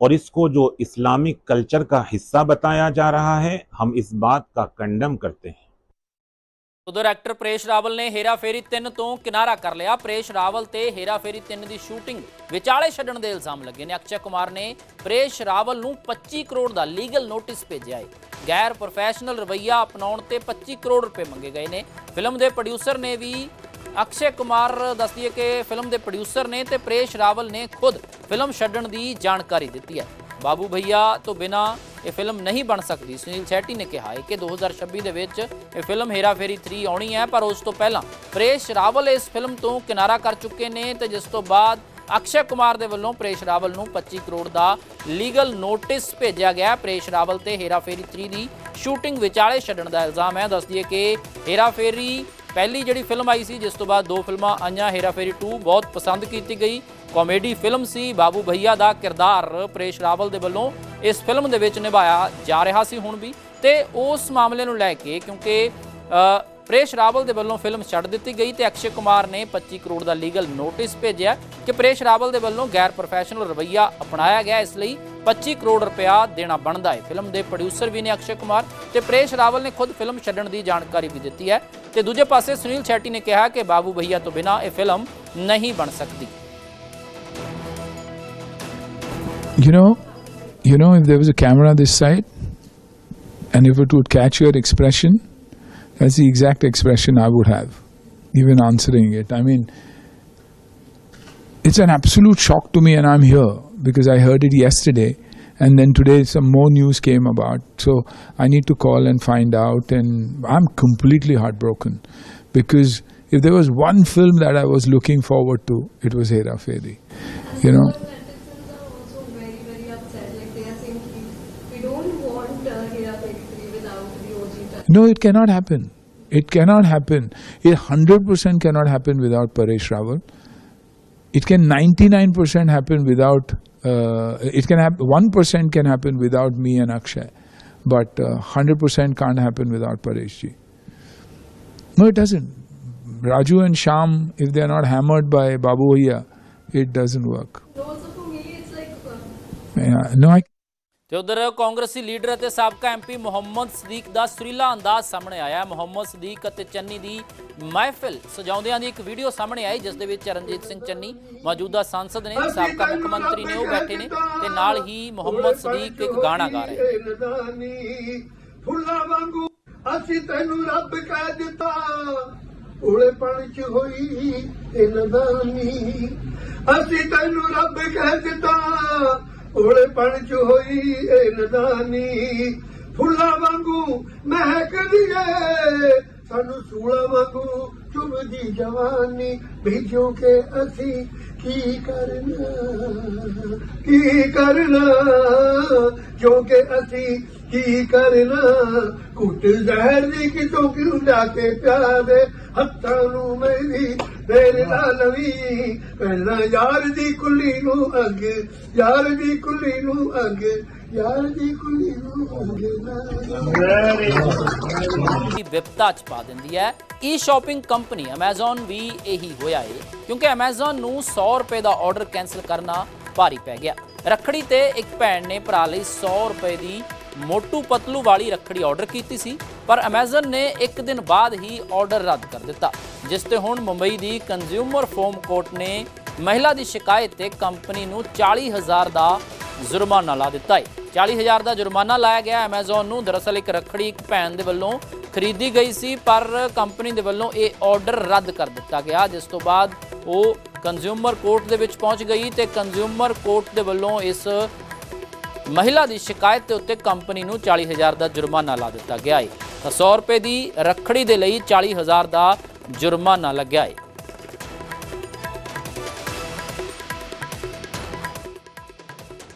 और इसको जो इस्लामिक कल्चर का हिस्सा बताया जा रहा है, हम इस बात का कंडम करते हैं। ਉਧਰ ਐਕਟਰ ਪ੍ਰੇਸ਼ ਰਾਵਲ ਨੇ ਹੇਰਾ ਫੇਰੀ 3 ਤੋਂ ਕਿਨਾਰਾ ਕਰ ਲਿਆ। ਪ੍ਰੇਸ਼ ਰਾਵਲ ਤੇ ਹੇਰਾ ਫੇਰੀ 3 ਦੀ ਸ਼ੂਟਿੰਗ ਵਿਚਾਲੇ ਛੱਡਣ ਦੇ ਇਲਜ਼ਾਮ ਲੱਗੇ ਨੇ। ਅਕਸ਼ੇ ਕੁਮਾਰ ਨੇ ਪ੍ਰੇਸ਼ ਰਾਵਲ ਨੂੰ 25 ਕਰੋੜ ਦਾ ਲੀਗਲ ਨੋਟਿਸ ਭੇਜਿਆ ਹੈ। ਗੈਰ ਪ੍ਰੋਫੈਸ਼ਨਲ ਰਵੱਈਆ ਅਪਣਾਉਣ ਤੇ 25 ਕਰੋੜ ਰੁਪਏ ਮੰਗੇ ਗਏ ਨੇ। ਫਿਲਮ ਦੇ ਪ੍ਰੋਡਿਊਸਰ ਨੇ ਵੀ ਅਕਸ਼ੇ ਕੁਮਾਰ ਦੱਸਦੀ ਹੈ ਕਿ ਫਿਲਮ ਦੇ ਪ੍ਰੋਡਿਊਸਰ ਨੇ ਤੇ ਪ੍ਰੇਸ਼ ਰਾਵਲ ਨੇ ਖੁਦ ਫਿਲਮ ਛੱਡਣ ਦੀ ਜਾਣਕਾਰੀ ਦਿੱਤੀ ਹੈ। ਬਾਬੂ ਭਈਆ ਤੋਂ ਬਿਨਾ ਇਹ ਫਿਲਮ ਨਹੀਂ ਬਣ ਸਕਦੀ। ਸੁਨੀਲ ਸ਼ੈਟੀ ਨੇ ਕਿਹਾ ਹੈ ਕਿ 2026 ਦੇ ਵਿੱਚ ਇਹ ਫਿਲਮ ਹੇਰਾਫੇਰੀ 3 ਆਉਣੀ ਹੈ, ਪਰ ਉਸ ਤੋਂ ਪਹਿਲਾਂ ਪ੍ਰੇਸ਼ ਰਾਵਲ ਇਸ ਫਿਲਮ ਤੋਂ ਕਿਨਾਰਾ ਕਰ ਚੁੱਕੇ ਨੇ ਤੇ ਜਿਸ ਤੋਂ ਬਾਅਦ ਅਕਸ਼ੇ ਕੁਮਾਰ ਦੇ ਵੱਲੋਂ ਪ੍ਰੇਸ਼ ਰਾਵਲ ਨੂੰ 25 ਕਰੋੜ ਦਾ ਲੀਗਲ ਨੋਟਿਸ ਭੇਜਿਆ ਗਿਆ। ਪ੍ਰੇਸ਼ ਰਾਵਲ ਤੇ ਹੇਰਾ ਫੇਰੀ 3 ਦੀ ਸ਼ੂਟਿੰਗ ਵਿਚਾਲੇ ਛੱਡਣ ਦਾ ਇਲਜ਼ਾਮ ਹੈ। ਦੱਸਦੀ ਹੈ ਕਿ ਹੇਰਾ ਫੇਰੀ ਪਹਿਲੀ ਜਿਹੜੀ ਫਿਲਮ ਆਈ ਸੀ, ਜਿਸ ਤੋਂ ਬਾਅਦ ਦੋ ਫਿਲਮਾਂ ਆਈਆਂ। ਹੇਰਾਫੇਰੀ 2 ਬਹੁਤ ਪਸੰਦ ਕੀਤੀ ਗਈ। ਕਾਮੇਡੀ ਫਿਲਮ ਸੀ। ਬਾਬੂ ਭਈਆ ਦਾ ਕਿਰਦਾਰ ਪ੍ਰੇਸ਼ ਰਾਵਲ ਦੇ ਵੱਲੋਂ ਇਸ ਫਿਲਮ ਦੇ ਵਿੱਚ ਨਿਭਾਇਆ ਜਾ ਰਿਹਾ ਸੀ ਹੁਣ ਵੀ। ਤੇ ਉਸ ਮਾਮਲੇ ਨੂੰ ਲੈ ਕੇ ਕਿਉਂਕਿ ਅ, ਪ੍ਰੇਸ਼ ਰਾਵਲ ਦੇ ਵੱਲੋਂ ਫਿਲਮ ਛੱਡ ਦਿੱਤੀ ਗਈ ਤੇ ਅਕਸ਼ੇ ਕੁਮਾਰ ਨੇ 25 ਕਰੋੜ ਦਾ ਲੀਗਲ ਨੋਟਿਸ ਭੇਜਿਆ ਕਿ ਪ੍ਰੇਸ਼ ਰਾਵਲ ਦੇ ਵੱਲੋਂ ਗੈਰ ਪ੍ਰੋਫੈਸ਼ਨਲ ਰਵੱਈਆ ਅਪਣਾਇਆ ਗਿਆ। ਇਸ ਲਈ 25 ਕਰੋੜ ਰੁਪਇਆ ਦੇਣਾ ਬਣਦਾ ਹੈ। ਫਿਲਮ ਦੇ ਪ੍ਰੋਡਿਊਸਰ ਵੀ ਨੇ ਅਕਸ਼ੇ ਕੁਮਾਰ ਤੇ ਪ੍ਰੇਸ਼ ਰਾਵਲ ਨੇ ਖੁਦ ਫਿਲਮ ਛੱਡਣ ਦੀ ਜਾਣਕਾਰੀ ਵੀ ਦਿੱਤੀ ਹੈ। ਤੇ ਦੂਜੇ ਪਾਸੇ ਸੁਨੀਲ ਸ਼ੈਟੀ ਨੇ ਕਿਹਾ ਕਿ ਬਾਬੂ ਭਈਆ ਤੋਂ ਬਿਨਾ ਇਹ ਫਿਲਮ ਨਹੀਂ ਬਣ ਸਕਦੀ। You know, you know, if there was a camera this side, and if it would catch your expression, that's the exact expression I would have, even answering it. I mean, it's an absolute shock to me, and I'm here because I heard it yesterday, and then today some more news came about. So I need to call and find out, and I'm completely heartbroken because if there was one film that I was looking forward to, it was Hera Fairy. You know. No, it cannot happen. It cannot happen. It 100% cannot happen without Paresh Rawal. It can 99% happen without, uh, it can happen, 1% can happen without me and Akshay. But uh, 100% can't happen without Paresh ji. No, it doesn't. Raju and Sham, if they are not hammered by Babu Bhaiya, it doesn't work. Also for me, it's like uh, Yeah, no, I ਤੇ ਉਧਰ ਕਾਂਗਰਸੀ ਲੀਡਰ ਅਤੇ ਸਾਬਕਾ ਐਮਪੀ ਮੁਹੰਮਦ ਸਦੀਕ ਦਾ ਸੁਰੀਲਾ ਅੰਦਾਜ਼ ਸਾਹਮਣੇ ਆਇਆ। ਮੁਹੰਮਦ ਸਦੀਕ ਅਤੇ ਚੰਨੀ ਦੀ ਮਹਿਫਿਲ ਸਜਾਉਂਦਿਆਂ ਦੀ ਇੱਕ ਵੀਡੀਓ ਸਾਹਮਣੇ ਆਈ, ਜਿਸ ਦੇ ਵਿੱਚ ਚਰਨਜੀਤ ਸਿੰਘ ਚੰਨੀ ਮੌਜੂਦਾ ਸੰਸਦ ਨੇ, ਸਾਬਕਾ ਮੁੱਖ ਮੰਤਰੀ ਨੇ ਉਹ ਬੈਠੇ ਨੇ ਤੇ ਨਾਲ ਹੀ ਮੁਹੰਮਦ ਸਦੀਕ ਇੱਕ ਗਾਣਾ ਗਾ ਰਹੇ ਫੁੱਲਾਂ ਵਾਂਗੂ ਅਸੀਂ ਤੈਨੂੰ ਰੱਬ ਕਹਿ ਦਿੱਤਾ ਉਲੇ ਪਣ ਚ ਹੋਈ ਇਹ ਨਦਾਨੀ। ਅਸੀਂ ਤੈਨੂੰ ਰੱਬ ਕਹਿ ਦਿੱਤਾ ਉਲੇ ਪਣ ਚ ਹੋਈ ਇਹ ਨਦਾਨੀ। ਫੁੱਲਾਂ ਵਾਂਗੂ ਮਹਿਕਦੀ ਏ ਸਾਨੂੰ ਸੂਲਾ ਵਾਂਗੂ ਚੁਭਦੀ ਜਵਾਨੀ। ਭੇਜੋ ਕੇ ਅਸੀਂ ਕੀ ਕਰਨਾ ਕੀ ਕਰਨਾ? ਜੋ ਕਿ ਅਸੀਂ ਕੀ ਕਰਨਾ? ਕੁੱਟ ਜ਼ਹਿਰ ਦੀ ਕਿਤੋਂ ਕਿਉਂ ਜਾ ਕੇ ਹੱਥਾਂ ਨੂੰ ਮੇਰੀ ਤੇਰੇ ਨਾਲ ਵੀ ਪਹਿਲਾਂ ਯਾਰ ਦੀ ਕੁੱਲੀ ਨੂੰ ਅੱਗ, ਯਾਰ ਦੀ ਕੁੱਲੀ ਨੂੰ ਅੱਗ, ਯਾਰ ਦੀ ਕੁੱਲੀ ਨੂੰ ਅੱਗ ਵਿਪਤਾ ਚ ਪਾ ਦਿੰਦੀ ਹੈ। ਈ ਸ਼ਾਪਿੰਗ ਕੰਪਨੀ Amazon ਵੀ ਇਹੀ ਹੋਇਆ ਏ, ਕਿਉਂਕਿ Amazon ਨੂੰ 100 ਰੁਪਏ ਦਾ ਆਰਡਰ ਕੈਨਸਲ ਕਰਨਾ ਭਾਰੀ ਪੈ ਗਿਆ। ਰੱਖੜੀ ਤੇ ਇੱਕ ਭੈਣ ਨੇ ਭਰਾ ਲਈ 100 ਰੁਪਏ ਦੀ ਮੋਟੂ ਪਤਲੂ ਵਾਲੀ ਰੱਖੜੀ ਆਰਡਰ ਕੀਤੀ ਸੀ, ਪਰ Amazon ਨੇ ਇੱਕ ਦਿਨ ਬਾਅਦ ਹੀ ਆਰਡਰ ਰੱਦ ਕਰ ਦਿੱਤਾ, ਜਿਸ ਤੇ ਹੁਣ ਮੁੰਬਈ ਦੀ ਕੰਜ਼ਿਊਮਰ ਫੋਰਮ ਕੋਰਟ ਨੇ ਮਹਿਲਾ ਦੀ ਸ਼ਿਕਾਇਤ ਤੇ ਕੰਪਨੀ ਨੂੰ 40000 ਦਾ ਜੁਰਮਾਨਾ ਲਾ ਦਿੱਤਾ ਹੈ। 40000 ਦਾ ਜੁਰਮਾਨਾ ਲਾਇਆ ਗਿਆ Amazon ਨੂੰ। ਦਰਅਸਲ ਇੱਕ ਰੱਖੜੀ ਇੱਕ ਭੈਣ ਦੇ ਵੱਲੋਂ ਖਰੀਦੀ ਗਈ ਸੀ, ਪਰ ਕੰਪਨੀ ਦੇ ਵੱਲੋਂ ਇਹ ਆਰਡਰ ਰੱਦ ਕਰ ਦਿੱਤਾ ਗਿਆ, ਜਿਸ ਤੋਂ ਬਾਅਦ ਉਹ ਕੰਜ਼ਿਊਮਰ ਕੋਰਟ ਦੇ ਵਿੱਚ ਪਹੁੰਚ ਗਈ ਤੇ ਕੰਜ਼ਿਊਮਰ ਕੋਰਟ ਦੇ ਵੱਲੋਂ ਇਸ ਮਹਿਲਾ ਦੀ ਸ਼ਿਕਾਇਤ ਦੇ ਉੱਤੇ ਕੰਪਨੀ ਨੂੰ 40000 ਦਾ ਜੁਰਮਾਨਾ ਲਾ ਦਿੱਤਾ ਗਿਆ ਹੈ ਤਾਂ 100 ਰੁਪਏ ਦੀ ਰੱਖੜੀ ਦੇ ਲਈ 40000 ਦਾ ਜੁਰਮਾਨਾ ਲੱਗਿਆ ਹੈ